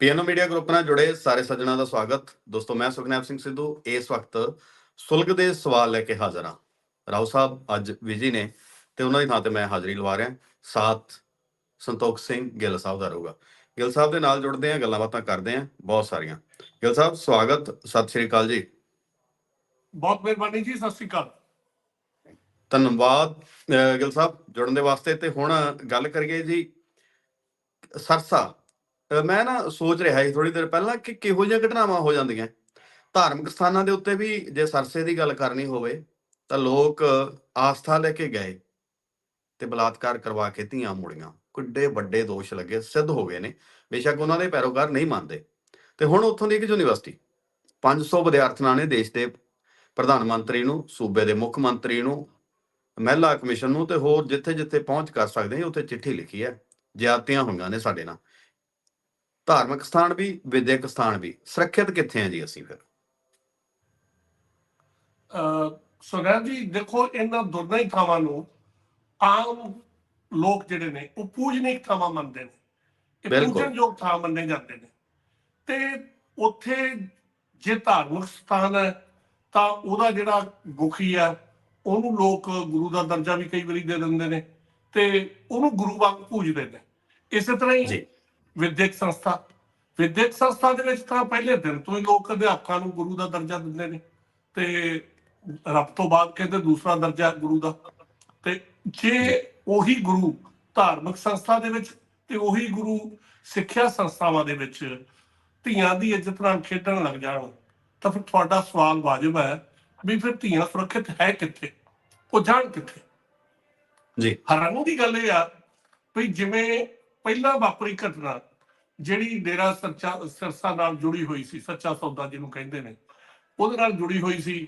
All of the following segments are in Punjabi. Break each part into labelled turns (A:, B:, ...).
A: ਪੀਐਨਓ ਮੀਡੀਆ ਗਰੁੱਪ ਨਾਲ ਜੁੜੇ ਸਾਰੇ ਸੱਜਣਾ ਦਾ ਸਵਾਗਤ। ਦੋਸਤੋ ਮੈਂ ਸੁਖਨੈਬ ਸਿੰਘ ਸਿੱਧੂ ਇਸ ਵਕਤ ਸੁਲਗ ਦੇ ਸਵਾਲ ਲੈ ਕੇ ਹਾਜ਼ਰ ਹਾਂ। ਰਾਓ ਸਾਹਿਬ ਅੱਜ ਵਿਜੀ ਨੇ ਤੇ ਉਹਨਾਂ ਦੀ ਥਾਂ ਤੇ ਮੈਂ ਹਾਜ਼ਰੀ ਲਵਾ ਰਿਹਾ। ਸਾਥ ਸੰਤੋਖ ਸਿੰਘ ਗਿੱਲ ਸਾਹਿਬ ਦਾ ਰਹੂਗਾ। ਗਿੱਲ ਸਾਹਿਬ ਦੇ ਨਾਲ ਜੁੜਦੇ ਹਾਂ ਗੱਲਾਂ ਬਾਤਾਂ ਕਰਦੇ ਹਾਂ ਬਹੁਤ ਸਾਰੀਆਂ। ਗਿੱਲ ਸਾਹਿਬ ਸਵਾਗਤ ਸਤਿ ਸ਼੍ਰੀ ਅਕਾਲ ਜੀ।
B: ਬਹੁਤ ਮਿਹਰਬਾਨੀ ਜੀ ਸਤਿ ਸ਼੍ਰੀ ਅਕਾਲ।
A: ਧੰਨਵਾਦ। ਗਿੱਲ ਸਾਹਿਬ ਜੁੜਨ ਦੇ ਵਾਸਤੇ ਤੇ ਹੁਣ ਗੱਲ ਕਰੀਏ ਜੀ ਸਰਸਾ ਮੈਂ ਨਾ ਸੋਚ ਰਿਹਾ ਸੀ ਥੋੜੀ ਦੇਰ ਪਹਿਲਾਂ ਕਿ ਕਿਹੋ ਜਿਹੀਆਂ ਘਟਨਾਵਾਂ ਹੋ ਜਾਂਦੀਆਂ। ਧਾਰਮਿਕ ਸਥਾਨਾਂ ਦੇ ਉੱਤੇ ਵੀ ਜੇ ਸਰਸੇ ਦੀ ਗੱਲ ਕਰਨੀ ਹੋਵੇ, ਤਾਂ ਲੋਕ ਆਸਥਾ ਲੈ ਕੇ ਗਏ ਤੇ ਬਲਾਤਕਾਰ ਕਰਵਾ ਕੇ ਧੀਆਂ ਮੁੜੀਆਂ। ਕਿੱਡੇ ਵੱਡੇ ਦੋਸ਼ ਲੱਗੇ, ਸਿੱਧ ਹੋ ਗਏ ਨੇ। ਬੇਸ਼ੱਕ ਉਹਨਾਂ ਦੇ ਪੈਰੋਕਾਰ ਨਹੀਂ ਮੰਨਦੇ। ਤੇ ਹੁਣ ਉੱਥੋਂ ਦੀ ਇੱਕ ਯੂਨੀਵਰਸਿਟੀ 500 ਵਿਦਿਆਰਥਣਾਂ ਨੇ ਦੇਸ਼ ਦੇ ਪ੍ਰਧਾਨ ਮੰਤਰੀ ਨੂੰ, ਸੂਬੇ ਦੇ ਮੁੱਖ ਮੰਤਰੀ ਨੂੰ, ਮਹਿਲਾ ਕਮਿਸ਼ਨ ਨੂੰ ਤੇ ਹੋਰ ਜਿੱਥੇ ਜਿੱਥੇ ਪਹੁੰਚ ਕਰ ਸਕਦੇ ਹਾਂ ਉੱਥੇ ਚਿੱਠੀ ਲਿਖੀ ਹੈ। ਜਿਆਤੀਆਂ ਹੋਈਆਂ ਨੇ ਸਾਡੇ ਨਾਲ। ਧਾਰਮਿਕ ਸਥਾਨ ਵੀ ਵਿਦਿਅਕ ਸਥਾਨ ਵੀ। ਸੁਰੱਖਿਅਤ ਕਿੱਥੇ ਆ ਜੀ ਅਸੀਂ ਫਿਰ?
B: ਸੁਨੈਬ ਜੀ ਦੇਖੋ ਇਹਨਾਂ ਦੋਨਾਂ ਹੀ ਥਾਵਾਂ ਨੂੰ ਆਮ ਲੋਕ ਜਿਹੜੇ ਨੇ ਉਹ ਪੂਜਨੀਕ ਥਾਵਾਂ ਮੰਨਦੇ ਨੇ। ਇਹ। ਪੂਜਨਯੋਗ ਥਾਂ ਮੰਨੇ ਜਾਂਦੇ ਨੇ। ਤੇ ਉੱਥੇ ਜੇ ਧਾਰਮਿਕ ਸਥਾਨ ਹੈ ਤਾਂ ਉਹਦਾ ਜਿਹੜਾ ਮੁਖੀ ਆ ਉਹਨੂੰ ਲੋਕ ਗੁਰੂ ਦਾ ਦਰਜਾ ਵੀ ਕਈ ਵਾਰੀ ਦੇ ਦਿੰਦੇ ਨੇ ਤੇ ਉਹਨੂੰ ਗੁਰੂ ਵਾਂਗ ਪੂਜਦੇ ਨੇ। ਇਸੇ ਤਰ੍ਹਾਂ ਹੀ ਵਿਦਿਅਕ ਸੰਸਥਾ ਵਿਦਿਅਕ ਸੰਸਥਾ ਦੇ ਵਿੱਚ ਤਾਂ ਪਹਿਲੇ ਦਿਨ ਤੋਂ ਹੀ ਲੋਕ ਅਧਿਆਪਕਾਂ ਨੂੰ ਗੁਰੂ ਦਾ ਦਰਜਾ ਦਿੰਦੇ ਨੇ ਤੇ ਰੱਬ ਤੋਂ ਬਾਅਦ ਕਹਿੰਦੇ ਦੂਸਰਾ ਦਰਜਾ ਗੁਰੂ ਦਾ। ਤੇ ਜੇ ਉਹੀ ਗੁਰੂ ਧਾਰਮਿਕ ਸੰਸਥਾ ਦੇ ਵਿੱਚ ਤੇ ਉਹੀ ਗੁਰੂ ਸਿੱਖਿਆ ਸੰਸਥਾਵਾਂ ਦੇ ਵਿੱਚ ਧੀਆਂ ਦੀ ਇੱਜ਼ਤ ਨਾਲ ਖੇਡਣ ਲੱਗ ਜਾਣ ਤਾਂ ਫਿਰ ਤੁਹਾਡਾ ਸਵਾਲ ਵਾਜਬ ਹੈ ਵੀ ਫਿਰ ਧੀਆਂ ਸੁਰੱਖਿਅਤ ਹੈ ਕਿੱਥੇ? ਉਹ ਜਾਣ ਕਿੱਥੇ?
A: ਜੀ।
B: ਹੈਰਾਨੀ ਦੀ ਗੱਲ ਇਹ ਆ ਵੀ ਜਿਵੇਂ ਪਹਿਲਾਂ ਵਾਪਰੀ ਘਟਨਾ ਜਿਹੜੀ ਡੇਰਾ ਸੱਚਾ ਸਿਰਸਾ ਨਾਲ ਜੁੜੀ ਹੋਈ ਸੀ ਸੱਚਾ ਸੌਦਾ ਜਿਹਨੂੰ ਕਹਿੰਦੇ ਨੇ ਉਹਦੇ ਨਾਲ ਜੁੜੀ ਹੋਈ ਸੀ।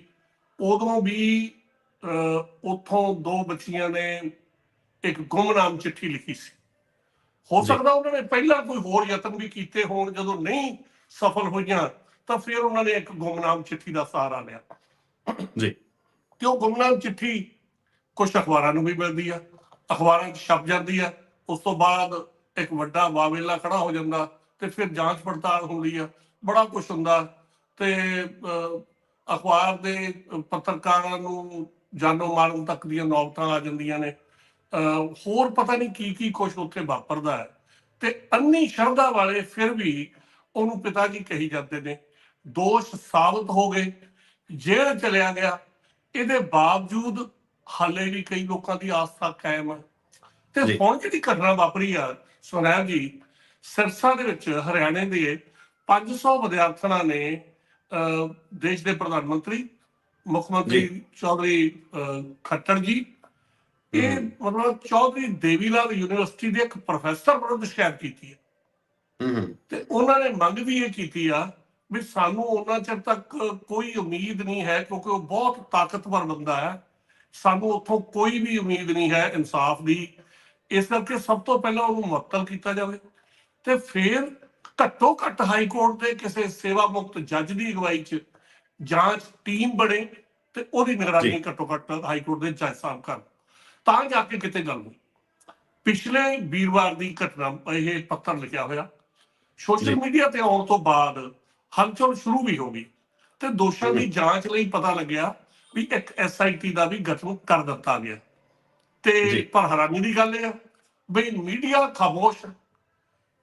B: ਉਦੋਂ ਵੀ ਉੱਥੋਂ ਦੋ ਬੱਚੀਆਂ ਨੇ ਇੱਕ ਗੁੰਮਨਾਮ ਚਿੱਠੀ ਲਿਖੀ ਸੀ। ਹੋ। ਸਕਦਾ ਉਹਨਾਂ ਨੇ ਪਹਿਲਾਂ ਕੋਈ ਹੋਰ ਯਤਨ ਵੀ ਕੀਤੇ ਹੋਣ ਜਦੋਂ ਨਹੀਂ ਸਫਲ ਹੋਈਆਂ ਤਾਂ ਫਿਰ ਉਹਨਾਂ ਨੇ ਇੱਕ ਗੁੰਮਨਾਮ ਚਿੱਠੀ ਦਾ ਸਹਾਰਾ ਲਿਆ।
A: ਜੀ।
B: ਤੇ ਉਹ ਗੁੰਮਨਾਮ ਚਿੱਠੀ ਕੁਝ ਅਖਬਾਰਾਂ ਨੂੰ ਵੀ ਮਿਲਦੀ ਆ ਅਖਬਾਰਾਂ 'ਚ ਛਪ ਜਾਂਦੀ ਆ। ਉਸ ਤੋਂ ਬਾਅਦ ਇੱਕ ਵੱਡਾ ਵਾਵੇਲਾ ਖੜਾ ਹੋ ਜਾਂਦਾ ਤੇ ਫਿਰ ਜਾਂਚ ਪੜਤਾਲ ਹੁੰਦੀ ਆ ਬੜਾ ਕੁਝ ਹੁੰਦਾ ਤੇ ਅਖਬਾਰ ਦੇ ਪੱਤਰਕਾਰਾਂ ਨੂੰ ਜਾਨੋਂ ਮਾਰਨ ਤੱਕ ਦੀਆਂ ਨੌਬਤਾਂ ਆ ਜਾਂਦੀਆਂ ਨੇ ਹੋਰ ਪਤਾ ਨਹੀਂ ਕੀ ਕੀ ਕੁਝ ਉੱਥੇ ਵਾਪਰਦਾ ਹੈ ਤੇ ਅੰਨੀ ਸ਼ਰਧਾ ਵਾਲੇ ਫਿਰ ਵੀ ਉਹਨੂੰ ਪਿਤਾ ਜੀ ਕਹੀ ਜਾਂਦੇ ਨੇ ਦੋਸ਼ ਸਾਬਤ ਹੋ ਗਏ ਜੇਲ੍ਹ ਚਲਿਆ ਗਿਆ ਇਹਦੇ ਬਾਵਜੂਦ ਹਾਲੇ ਵੀ ਕਈ ਲੋਕਾਂ ਦੀ ਆਸਥਾ ਕਾਇਮ ਹੈ ਤੇ। ਹੁਣ ਜਿਹੜੀ ਘਟਨਾ ਵਾਪਰੀ ਆ ਸੁਨੈਬ ਜੀ ਸਿਰਸਾ ਦੇ ਵਿੱਚ ਹਰਿਆਣੇ ਦੇ 500 ਵਿਦਿਆਰਥਣਾਂ ਨੇ ਦੇਸ਼ ਦੇ ਪ੍ਰਧਾਨ ਮੰਤਰੀ ਮੁੱਖ ਮੰਤਰੀ ਚੌਧਰੀ ਖੱਟੜ ਜੀ। ਇਹ। ਮਤਲਬ ਚੌਧਰੀ ਦੇਵੀਲਾਲ ਯੂਨੀਵਰਸਿਟੀ ਦੇ ਇੱਕ ਪ੍ਰੋਫੈਸਰ ਵਿਰੁੱਧ ਸ਼ਿਕਾਇਤ ਕੀਤੀ ਹੂੰ। ਤੇ ਉਹਨਾਂ ਨੇ ਮੰਗ ਵੀ ਇਹ ਕੀਤੀ ਆ ਵੀ ਸਾਨੂੰ ਉਹਨਾਂ ਚਿਰ ਤੱਕ ਕੋਈ ਉਮੀਦ ਨਹੀਂ ਹੈ ਕਿਉਂਕਿ ਉਹ ਬਹੁਤ ਤਾਕਤਵਰ ਬੰਦਾ ਹੈ। ਸਾਨੂੰ ਉੱਥੋਂ ਕੋਈ ਵੀ ਉਮੀਦ ਨਹੀਂ ਹੈ ਇਨਸਾਫ ਦੀ। ਇਸ ਕਰਕੇ ਸਭ ਤੋਂ ਪਹਿਲਾਂ ਉਹਨੂੰ ਮੁਅੱਤਲ ਕੀਤਾ ਜਾਵੇ ਤੇ ਫਿਰ ਘੱਟੋ ਘੱਟ ਹਾਈ ਕੋਰਟ ਦੇ ਕਿਸੇ ਸੇਵਾ ਮੁਕਤ ਜੱਜ ਦੀ ਅਗਵਾਈ 'ਚ ਜਾਂਚ ਟੀਮ ਬਣੇ ਤੇ ਉਹਦੀ ਨਿਗਰਾਨੀ। ਘੱਟੋ ਘੱਟ ਹਾਈ ਕੋਰਟ ਦੇ ਜੱਜ ਸਾਹਿਬ ਕਰਨ ਤਾਂ ਜਾ ਕੇ ਕਿਤੇ ਗੱਲ ਹੋਈ ਪਿਛਲੇ ਵੀਰਵਾਰ ਦੀ ਘਟਨਾ ਇਹ ਪੱਤਰ ਲਿਖਿਆ ਹੋਇਆ। ਸੋਸ਼ਲ ਮੀਡੀਆ ਤੇ ਆਉਣ ਤੋਂ ਬਾਅਦ ਹਲਚਲ ਸ਼ੁਰੂ ਵੀ ਹੋ ਗਈ ਤੇ ਦੋਸ਼ਾਂ ਦੀ ਜਾਂਚ ਲਈ ਪਤਾ ਲੱਗਿਆ ਵੀ ਇੱਕ ਐਸਆਈਟੀ ਦਾ ਵੀ ਗਠਨ ਕਰ ਦਿੱਤਾ ਗਿਆ। ਤੇ ਪਰ ਹੈਰਾਨੀ ਦੀ ਗੱਲ ਇਹ ਆ ਵੀ ਮੀਡੀਆ ਖਾਮੋਸ਼।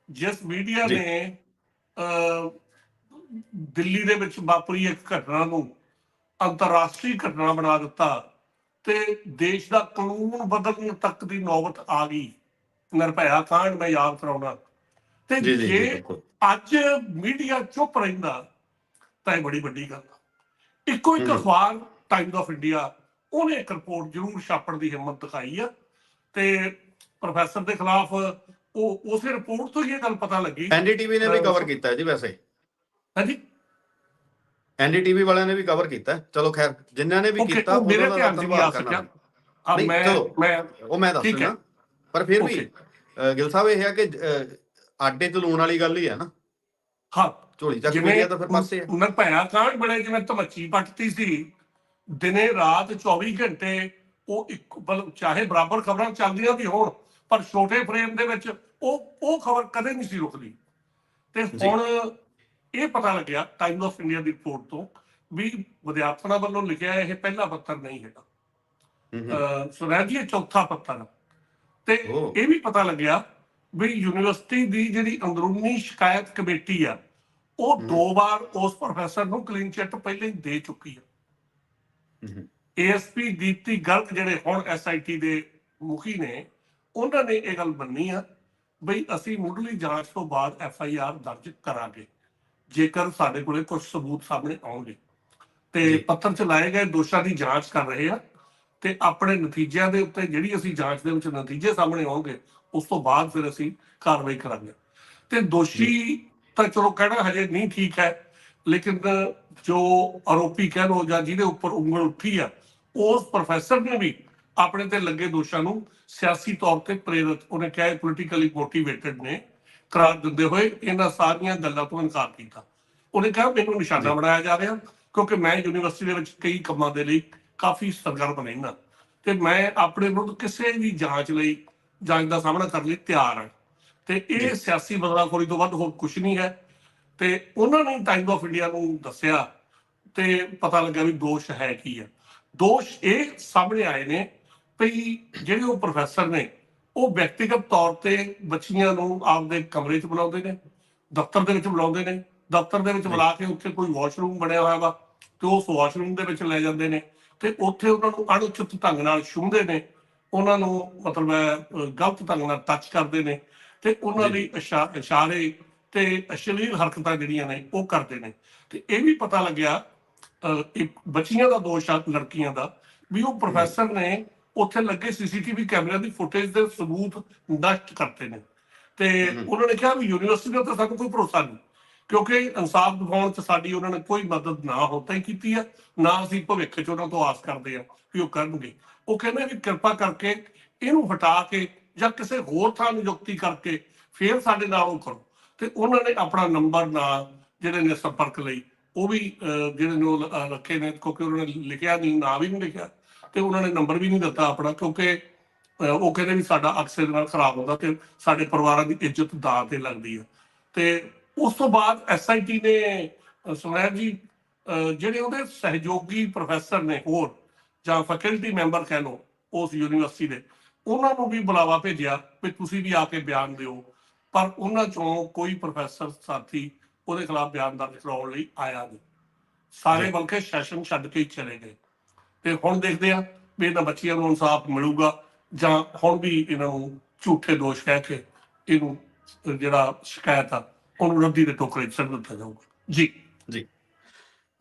B: ਜਿਸ ਮੀਡੀਆ। ਨੇ ਦਿੱਲੀ ਦੇ ਵਿੱਚ ਵਾਪਰੀ ਇੱਕ ਘਟਨਾ ਨੂੰ ਅੰਤਰਰਾਸ਼ਟਰੀ ਘਟਨਾ ਬਣਾ ਦਿੱਤਾ ਤੇ ਦੇਸ਼ ਦਾ ਕਾਨੂੰਨ ਬਦਲਣ ਤੱਕ ਦੀ ਨੌਬਤ ਆ ਗਈ ਨਿਰਭਇਆ ਕਾਂਡ ਮੈਂ ਯਾਦ ਕਰਾਉਣਾ ਤੇ
A: ਜੀ
B: ਅੱਜ ਮੀਡੀਆ ਚੁੱਪ ਰਹਿੰਦਾ ਤਾਂ ਇਹ ਬੜੀ ਵੱਡੀ ਗੱਲ ਆ ਇੱਕੋ ਇੱਕ। ਅਖਬਾਰ ਟਾਈਮਜ਼ ਆਫ ਇੰਡੀਆ ਉਹਨੇ ਇੱਕ ਰਿਪੋਰਟ ਜ਼ਰੂਰ ਛਾਪਣ ਦੀ ਹਿੰਮਤ ਦਿਖਾਈ ਆ ਤੇ ਪ੍ਰੋਫੈਸਰ ਦੇ ਖਿਲਾਫ ਉਹ ਉਸੇ ਰਿਪੋਰਟ ਤੋਂ ਹੀ ਇਹ ਗੱਲ ਪਤਾ ਲੱਗੀ।
A: ਐਨਡੀਟੀਵੀ ਨੇ ਵੀ ਕਵਰ ਕੀਤਾ ਜੀ ਵੈਸੇ।
B: ਹਾਂਜੀ।
A: ਐਨਡੀਟੀਵੀ ਵਾਲਿਆਂ ਨੇ ਵੀ ਕਵਰ ਕੀਤਾ। ਚਲੋ ਖੈਰ ਜਿਨ੍ਹਾਂ ਨੇ ਵੀ ਕੀਤਾ ਉਹਨਾਂ ਦਾ
B: ਧਿਆਨ 'ਚ ਵੀ ਆ
A: ਧੰਨਵਾਦ ਕਰਨਾ।
B: ਆ ਮੈਂ। ਮੈਂ
A: ਉਹ ਮੈਂ ਦੱਸ। ਦਿੰਦਾ। ਪਰ ਫਿਰ ਵੀ ਗਿੱਲ ਸਾਹਿਬ ਇਹ ਹੈ ਕਿ ਆਟੇ ਤੇ ਲੂਣ ਵਾਲੀ ਗੱਲ ਹੀ ਹੈ ਨਾ।
B: ਹਾਂ।
A: ਝੋਲੀ ਚੱਕ
B: ਜਿਵੇਂ
A: ਪਈ ਆ ਤਾਂ ਫਿਰ ਪਾਸੇ ਆ।
B: ਨਿਰਭਇਆ ਕਾਂਡ ਬੜੇ ਜਿਵੇਂ ਧਮੱਚੀ ਪੱਟਤੀ ਸੀ। ਦਿਨੇ ਰਾਤ 24 ਘੰਟੇ ਉਹ ਇੱਕ ਬਲ ਚਾਹੇ ਬਰਾਬਰ ਖਬਰਾਂ ਚੱਲਦੀਆਂ ਵੀ ਹੋਣ ਪਰ ਛੋਟੇ ਫਰੇਮ ਦੇ ਵਿੱਚ ਉਹ ਉਹ ਖਬਰ ਕਦੇ ਨਹੀਂ ਸੀ ਰੁਕਦੀ ਤੇ। ਹੁਣ ਇਹ ਪਤਾ ਲੱਗਿਆ ਟਾਈਮਸ ਆਫ ਇੰਡੀਆ ਦੀ ਰਿਪੋਰਟ ਤੋਂ ਵੀ ਵਿਦਿਆਰਥੀਆਂ ਵੱਲੋਂ ਲਿਖਿਆ ਇਹ ਪਹਿਲਾ ਪੱਤਰ ਨਹੀਂ ਹੈਗਾ ਇਹ ਚੌਥਾ ਪੱਤਰ। ਤੇ। ਇਹ ਵੀ ਪਤਾ ਲੱਗਿਆ ਵੀ ਯੂਨੀਵਰਸਿਟੀ ਦੀ ਜਿਹੜੀ ਅੰਦਰੂਨੀ ਸ਼ਿਕਾਇਤ ਕਮੇਟੀ ਆ ਉਹ। ਦੋ ਵਾਰ ਉਸ ਪ੍ਰੋਫੈਸਰ ਨੂੰ ਕਲੀਨ ਚਿੱਟ ਪਹਿਲਾਂ ਹੀ ਦੇ ਚੁੱਕੀ ਆ ਏਐਸਪੀ ਦੀਪਤੀ ਗਰਗ ਜਿਹੜੇ ਹੁਣ ਐਸਆਈਟੀ ਦੇ ਮੁਖੀ ਨੇ ਉਹਨਾਂ ਨੇ ਇਹ ਗੱਲ ਮੰਨੀ ਆ ਬਈ ਅਸੀਂ ਮੁੱਢਲੀ ਜਾਂਚ ਤੋਂ ਬਾਅਦ ਐਫਆਈਆਰ ਦਰਜ ਕਰਾਂਗੇ ਜੇਕਰ ਸਾਡੇ ਕੋਲੇ ਕੁਝ ਸਬੂਤ ਸਾਹਮਣੇ ਆਉਣਗੇ। ਤੇ। ਪੱਤਰ ਚ ਲਾਏ ਗਏ ਦੋਸ਼ਾਂ ਦੀ ਜਾਂਚ ਕਰ ਰਹੇ ਆ ਤੇ ਆਪਣੇ ਨਤੀਜਿਆਂ ਦੇ ਉੱਤੇ ਜਿਹੜੀ ਅਸੀਂ ਜਾਂਚ ਦੇ ਵਿੱਚ ਨਤੀਜੇ ਸਾਹਮਣੇ ਆਉਣਗੇ ਉਸ ਤੋਂ ਬਾਅਦ ਫਿਰ ਅਸੀਂ ਕਾਰਵਾਈ ਕਰਾਂਗੇ। ਤੇ ਦੋਸ਼ੀ ਤਾਂ ਚਲੋ ਕਹਿਣਾ ਹਜੇ ਨਹੀਂ ਠੀਕ ਹੈ ਲੇਕਿਨ ਜੋ ਆਰੋਪੀ ਕਹਿ ਲੋ ਜਾਂ ਜਿਹਦੇ ਉੱਪਰ ਉਂਗਲ ਉੱਠੀ ਆ ਉਸ ਪ੍ਰੋਫੈਸਰ ਨੇ ਵੀ ਆਪਣੇ ਤੇ ਲੱਗੇ ਦੋਸ਼ਾਂ ਨੂੰ ਸਿਆਸੀ ਤੌਰ ਤੇ ਪ੍ਰੇਰਿਤ ਉਹਨੇ ਕਿਹਾ ਪੋਲੀਟੀਕਲੀ ਮੋਟੀਵੇਟਡ ਨੇ ਕਰਾਰ ਦਿੰਦੇ ਹੋਏ ਇਹਨਾਂ ਸਾਰੀਆਂ ਗੱਲਾਂ ਤੋਂ ਇਨਕਾਰ ਕੀਤਾ ਉਹਨੇ ਕਿਹਾ ਮੈਨੂੰ ਨਿਸ਼ਾਨਾ। ਬਣਾਇਆ ਜਾ ਰਿਹਾ ਕਿਉਂਕਿ ਮੈਂ ਯੂਨੀਵਰਸਿਟੀ ਦੇ ਵਿੱਚ ਕਈ ਕੰਮਾਂ ਦੇ ਲਈ ਕਾਫੀ ਸਰਗਰਮ ਰਹਿਣਾ ਤੇ ਮੈਂ ਆਪਣੇ ਵਿਰੁੱਧ ਕਿਸੇ ਵੀ ਜਾਂਚ ਲਈ ਜਾਂਚ ਦਾ ਸਾਹਮਣਾ ਕਰਨ ਲਈ ਤਿਆਰ ਹਾਂ ਤੇ ਇਹ। ਸਿਆਸੀ ਬਦਲਾਖੋਰੀ ਤੋਂ ਵੱਧ ਹੋਰ ਕੁਝ ਨਹੀਂ ਹੈ ਤੇ ਉਹਨਾਂ ਨੇ ਟਾਈਮ ਆਫ ਇੰਡੀਆ ਨੂੰ ਦੱਸਿਆ ਤੇ ਪਤਾ ਲੱਗਾ ਵੀ ਦੋਸ਼ ਹੈ ਕੀ ਆ ਦੋਸ਼ ਇਹ ਸਾਹਮਣੇ ਆਏ ਨੇ ਵੀ ਜਿਹੜੇ ਉਹ ਪ੍ਰੋਫੈਸਰ ਨੇ ਉਹ ਵਿਅਕਤੀਗਤ ਤੌਰ ਤੇ ਬੱਚੀਆਂ ਨੂੰ ਆਪਦੇ ਕਮਰੇ 'ਚ ਬੁਲਾਉਂਦੇ ਨੇ ਦਫ਼ਤਰ ਦੇ ਵਿੱਚ ਬੁਲਾਉਂਦੇ ਨੇ ਦਫ਼ਤਰ ਦੇ ਵਿੱਚ। ਬੁਲਾ ਕੇ ਉੱਥੇ ਕੋਈ ਵਾਸ਼ਰੂਮ ਬਣਿਆ ਹੋਇਆ ਵਾ ਤੇ ਉਸ ਵਾਸ਼ਰੂਮ ਦੇ ਵਿੱਚ ਲੈ ਜਾਂਦੇ ਨੇ ਤੇ ਉੱਥੇ ਉਹਨਾਂ ਨੂੰ ਅਣਉਚਿਤ ਢੰਗ ਨਾਲ ਛੂੰਹਦੇ ਨੇ ਉਹਨਾਂ ਨੂੰ ਮਤਲਬ ਗਲਤ ਢੰਗ ਨਾਲ ਟੱਚ ਕਰਦੇ ਨੇ ਤੇ ਉਹਨਾਂ ਇਸ਼ਾ- ਇਸ਼ਾਰੇ ਤੇ ਅਸ਼ਲੀਲ ਹਰਕਤਾਂ ਜਿਹੜੀਆਂ ਨੇ ਉਹ ਕਰਦੇ ਨੇ। ਤੇ ਇਹ ਵੀ ਪਤਾ ਲੱਗਿਆ ਇੱਕ ਬੱਚੀਆਂ ਦਾ ਦੋਸ਼ ਆ ਲੜਕੀਆਂ ਦਾ ਵੀ ਉਹ ਪ੍ਰੋਫੈਸਰ ਨੇ ਉੱਥੇ ਲੱਗੇ ਸੀਸੀਟੀਵੀ ਕੈਮਰਿਆਂ ਦੀ ਫੁਟੇਜ ਦੇ ਸਬੂਤ ਨਸ਼ਟ ਕਰਤੇ ਨੇ। ਤੇ। ਉਹਨਾਂ ਨੇ ਕਿਹਾ ਵੀ ਯੂਨੀਵਰਸਿਟੀ ਦੇ ਉੱਤੇ ਸਾਨੂੰ ਕੋਈ ਭਰੋਸਾ ਨਹੀਂ ਕਿਉਂਕਿ ਇਨਸਾਫ ਦਿਵਾਉਣ 'ਚ ਸਾਡੀ ਉਹਨਾਂ ਨੇ ਕੋਈ ਮਦਦ ਨਾ ਹੋਤਾ ਹੀ ਕੀਤੀ ਆ ਨਾ ਅਸੀਂ ਭਵਿੱਖ 'ਚ ਉਹਨਾਂ ਤੋਂ ਆਸ ਕਰਦੇ ਆ ਵੀ ਉਹ ਕਰਨਗੇ। ਉਹ ਕਹਿੰਦੇ ਵੀ ਕਿਰਪਾ ਕਰਕੇ ਇਹਨੂੰ ਹਟਾ ਕੇ ਜਾਂ ਕਿਸੇ ਹੋਰ ਥਾਂ ਨਿਯੁਕਤੀ ਕਰਕੇ ਫੇਰ ਸਾਡੇ ਨਾਲ ਉਹ ਕਰੋ। ਤੇ ਉਹਨਾਂ ਨੇ ਆਪਣਾ ਨੰਬਰ ਨਾਲ ਜਿਹੜੇ ਨੇ ਸੰਪਰਕ ਲਈ ਉਹ ਵੀ ਜਿਹੜੇ ਨੇ ਉਹ ਰੱਖੇ ਨੇ ਕਿਉਂਕਿ ਉਹਨਾਂ ਨੇ ਲਿਖਿਆ ਨਹੀਂ ਨਾਂ ਵੀ ਨਹੀਂ ਲਿਖਿਆ ਤੇ ਉਹਨਾਂ ਨੇ ਨੰਬਰ ਵੀ ਨਹੀਂ ਦਿੱਤਾ ਆਪਣਾ ਕਿਉਂਕਿ ਉਹ ਕਹਿੰਦੇ ਵੀ ਸਾਡਾ ਅਕਸਰ ਨਾਲ ਖਰਾਬ ਹੁੰਦਾ ਤੇ ਸਾਡੇ ਪਰਿਵਾਰਾਂ ਦੀ ਇੱਜ਼ਤ ਦਾਅ ਤੇ ਲੱਗਦੀ ਹੈ ਤੇ ਉਸ ਤੋਂ ਬਾਅਦ ਐਸਆਈਟੀ ਨੇ ਅਹ, ਜੀ ਜਿਹੜੇ ਉਹਦੇ ਸਹਿਯੋਗੀ ਪ੍ਰੋਫੈਸਰ ਨੇ ਹੋਰ ਜਾਂ ਫੈਕਲਟੀ ਮੈਂਬਰ ਕਹਿ ਲਓ ਉਸ ਯੂਨੀਵਰਸਿਟੀ ਦੇ ਉਹਨਾਂ ਨੂੰ ਵੀ ਬੁਲਾਵਾ ਭੇਜਿਆ ਵੀ ਤੁਸੀਂ ਵੀ ਆ ਕੇ ਬਿਆਨ ਦਿਓ। ਪਰ ਉਹਨਾਂ ਚੋਂ ਕੋਈ ਪ੍ਰੋਫੈਸਰ ਸਾਥੀ ਉਹਦੇ ਖਿਲਾਫ ਬਿਆਨ ਦਰਜ ਕਰਾਉਣ ਲਈ ਆਇਆ ਨਹੀਂ। ਸਾਰੇ
A: ਜੀ।
B: ਬਲਕਿ ਸੈਸ਼ਨ ਛੱਡ ਕੇ ਚਲੇ ਗਏ। ਤੇ ਹੁਣ ਦੇਖਦੇ ਆ ਵੀ ਇਹਨਾਂ ਬੱਚਿਆਂ ਨੂੰ ਇਨਸਾਫ ਮਿਲੂਗਾ ਜਾਂ ਹੁਣ ਵੀ ਇਹਨਾਂ ਨੂੰ ਝੂਠੇ ਦੋਸ਼ ਕਹਿ ਕੇ ਇਹਨੂੰ ਜਿਹੜਾ ਸ਼ਿਕਾਇਤ ਆ ਉਹਨੂੰ ਰੱਦੀ ਦੇ ਟੋਕਰੇ ਸੁੱਟ ਦਿੱਤਾ ਜਾਊਗਾ। ਜੀ।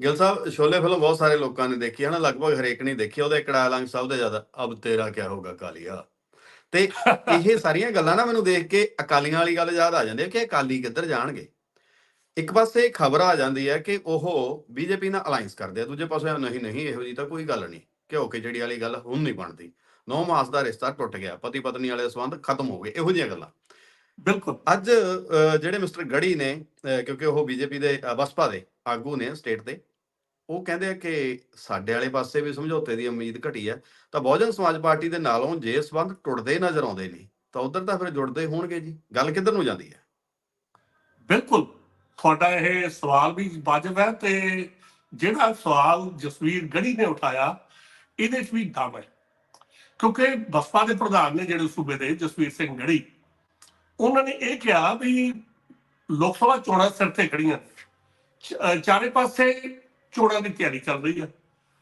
A: ਗਿੱਲ ਸਾਹਿਬ ਸ਼ੋਲੇ ਫਿਲਮ ਬਹੁਤ ਸਾਰੇ ਲੋਕਾਂ ਨੇ ਦੇਖੀ ਹੈ ਨਾ ਲਗਭਗ ਹਰੇਕ ਨੇ ਦੇਖੀ ਉਹਦਾ ਇੱਕ ਡਾਇਲੌਗ ਸਭ ਤੋਂ ਜ਼ਿਆਦਾ ਅਬ ਤੇਰਾ ਕੀ ਹੋਗਾ ਕਾਲੀਆ? ਤੇ ਇਹ ਸਾਰੀਆਂ ਗੱਲਾਂ ਨਾ ਮੈਨੂੰ ਦੇਖ ਕੇ ਅਕਾਲੀਆਂ ਵਾਲੀ ਗੱਲ ਯਾਦ ਆ ਜਾਂਦੀ ਹੈ ਕਿ ਅਕਾਲੀ ਕਿੱਧਰ ਜਾਣਗੇ। ਇੱਕ ਪਾਸੇ ਖਬਰ ਆ ਜਾਂਦੀ ਹੈ ਕਿ ਉਹ ਬੀਜੇਪੀ ਨਾਲ ਅਲਾਈਅੰਸ ਕਰਦੇ ਆ ਦੂਜੇ ਪਾਸੇ ਨਹੀਂ ਨਹੀਂ ਇਹੋ ਜੀ ਤਾਂ ਕੋਈ ਗੱਲ ਨਹੀਂ। ਘਿਓ ਖਿਚੜੀ ਵਾਲੀ ਗੱਲ ਹੁਣ ਨਹੀਂ ਬਣਦੀ। ਨੌ ਮਾਸ ਦਾ ਰਿਸ਼ਤਾ ਟੁੱਟ ਗਿਆ ਪਤੀ ਪਤਨੀ ਵਾਲੇ ਸੰਬੰਧ ਖਤਮ ਹੋ ਗਏ ਇਹੋ ਜਿਹੀਆਂ ਗੱਲਾਂ।
B: ਬਿਲਕੁਲ।
A: ਅੱਜ ਜਿਹੜੇ ਮਿਸਟਰ ਗੜੀ ਨੇ ਕਿਉਂਕਿ ਉਹ ਬੀਜੇਪੀ ਦੇ ਬਸਪਾ ਦੇ ਆਗੂ ਨੇ ਸਟੇਟ ਦੇ ਉਹ ਕਹਿੰਦੇ ਆ ਕਿ ਸਾਡੇ ਵਾਲੇ ਪਾਸੇ ਵੀ ਸਮਝੌਤੇ ਦੀ ਉਮੀਦ ਘਟੀ ਹੈ ਤਾਂ ਬਹੁਜਨ ਸਮਾਜ ਪਾਰਟੀ ਦੇ ਨਾਲੋਂ ਜੇ ਸਬੰਧ ਟੁੱਟਦੇ ਨਜ਼ਰ ਆਉਂਦੇ ਨੇ, ਤਾਂ ਉਧਰ ਤਾਂ ਫਿਰ ਜੁੜਦੇ ਹੋਣਗੇ ਜੀ। ਗੱਲ ਕਿੱਧਰ ਨੂੰ ਜਾਂਦੀ ਹੈ?
B: ਬਿਲਕੁਲ। ਤੁਹਾਡਾ ਇਹ ਸਵਾਲ ਵੀ ਵਾਜਬ ਹੈ ਤੇ ਜਿਹੜਾ ਸਵਾਲ ਜਸਵੀਰ ਗੜੀ ਨੇ ਉਠਾਇਆ, ਇਹਦੇ 'ਚ ਵੀ ਦਮ ਹੈ। ਕਿਉਂਕਿ ਬਸਪਾ ਦੇ ਪ੍ਰਧਾਨ ਨੇ ਜਿਹੜੇ ਸੂਬੇ ਦੇ ਜਸਵੀਰ ਸਿੰਘ ਗੜੀ, ਉਹਨਾਂ ਨੇ ਇਹ ਕਿਹਾ ਵੀ ਲੋਕ ਸਭਾ ਚੋਣਾਂ ਸਿਰ ਤੇ ਖੜੀਆਂ ਚ- ਚਾਰੇ ਪਾਸੇ ਚੋਣਾਂ ਦੀ ਤਿਆਰੀ ਚੱਲ ਰਹੀ ਹੈ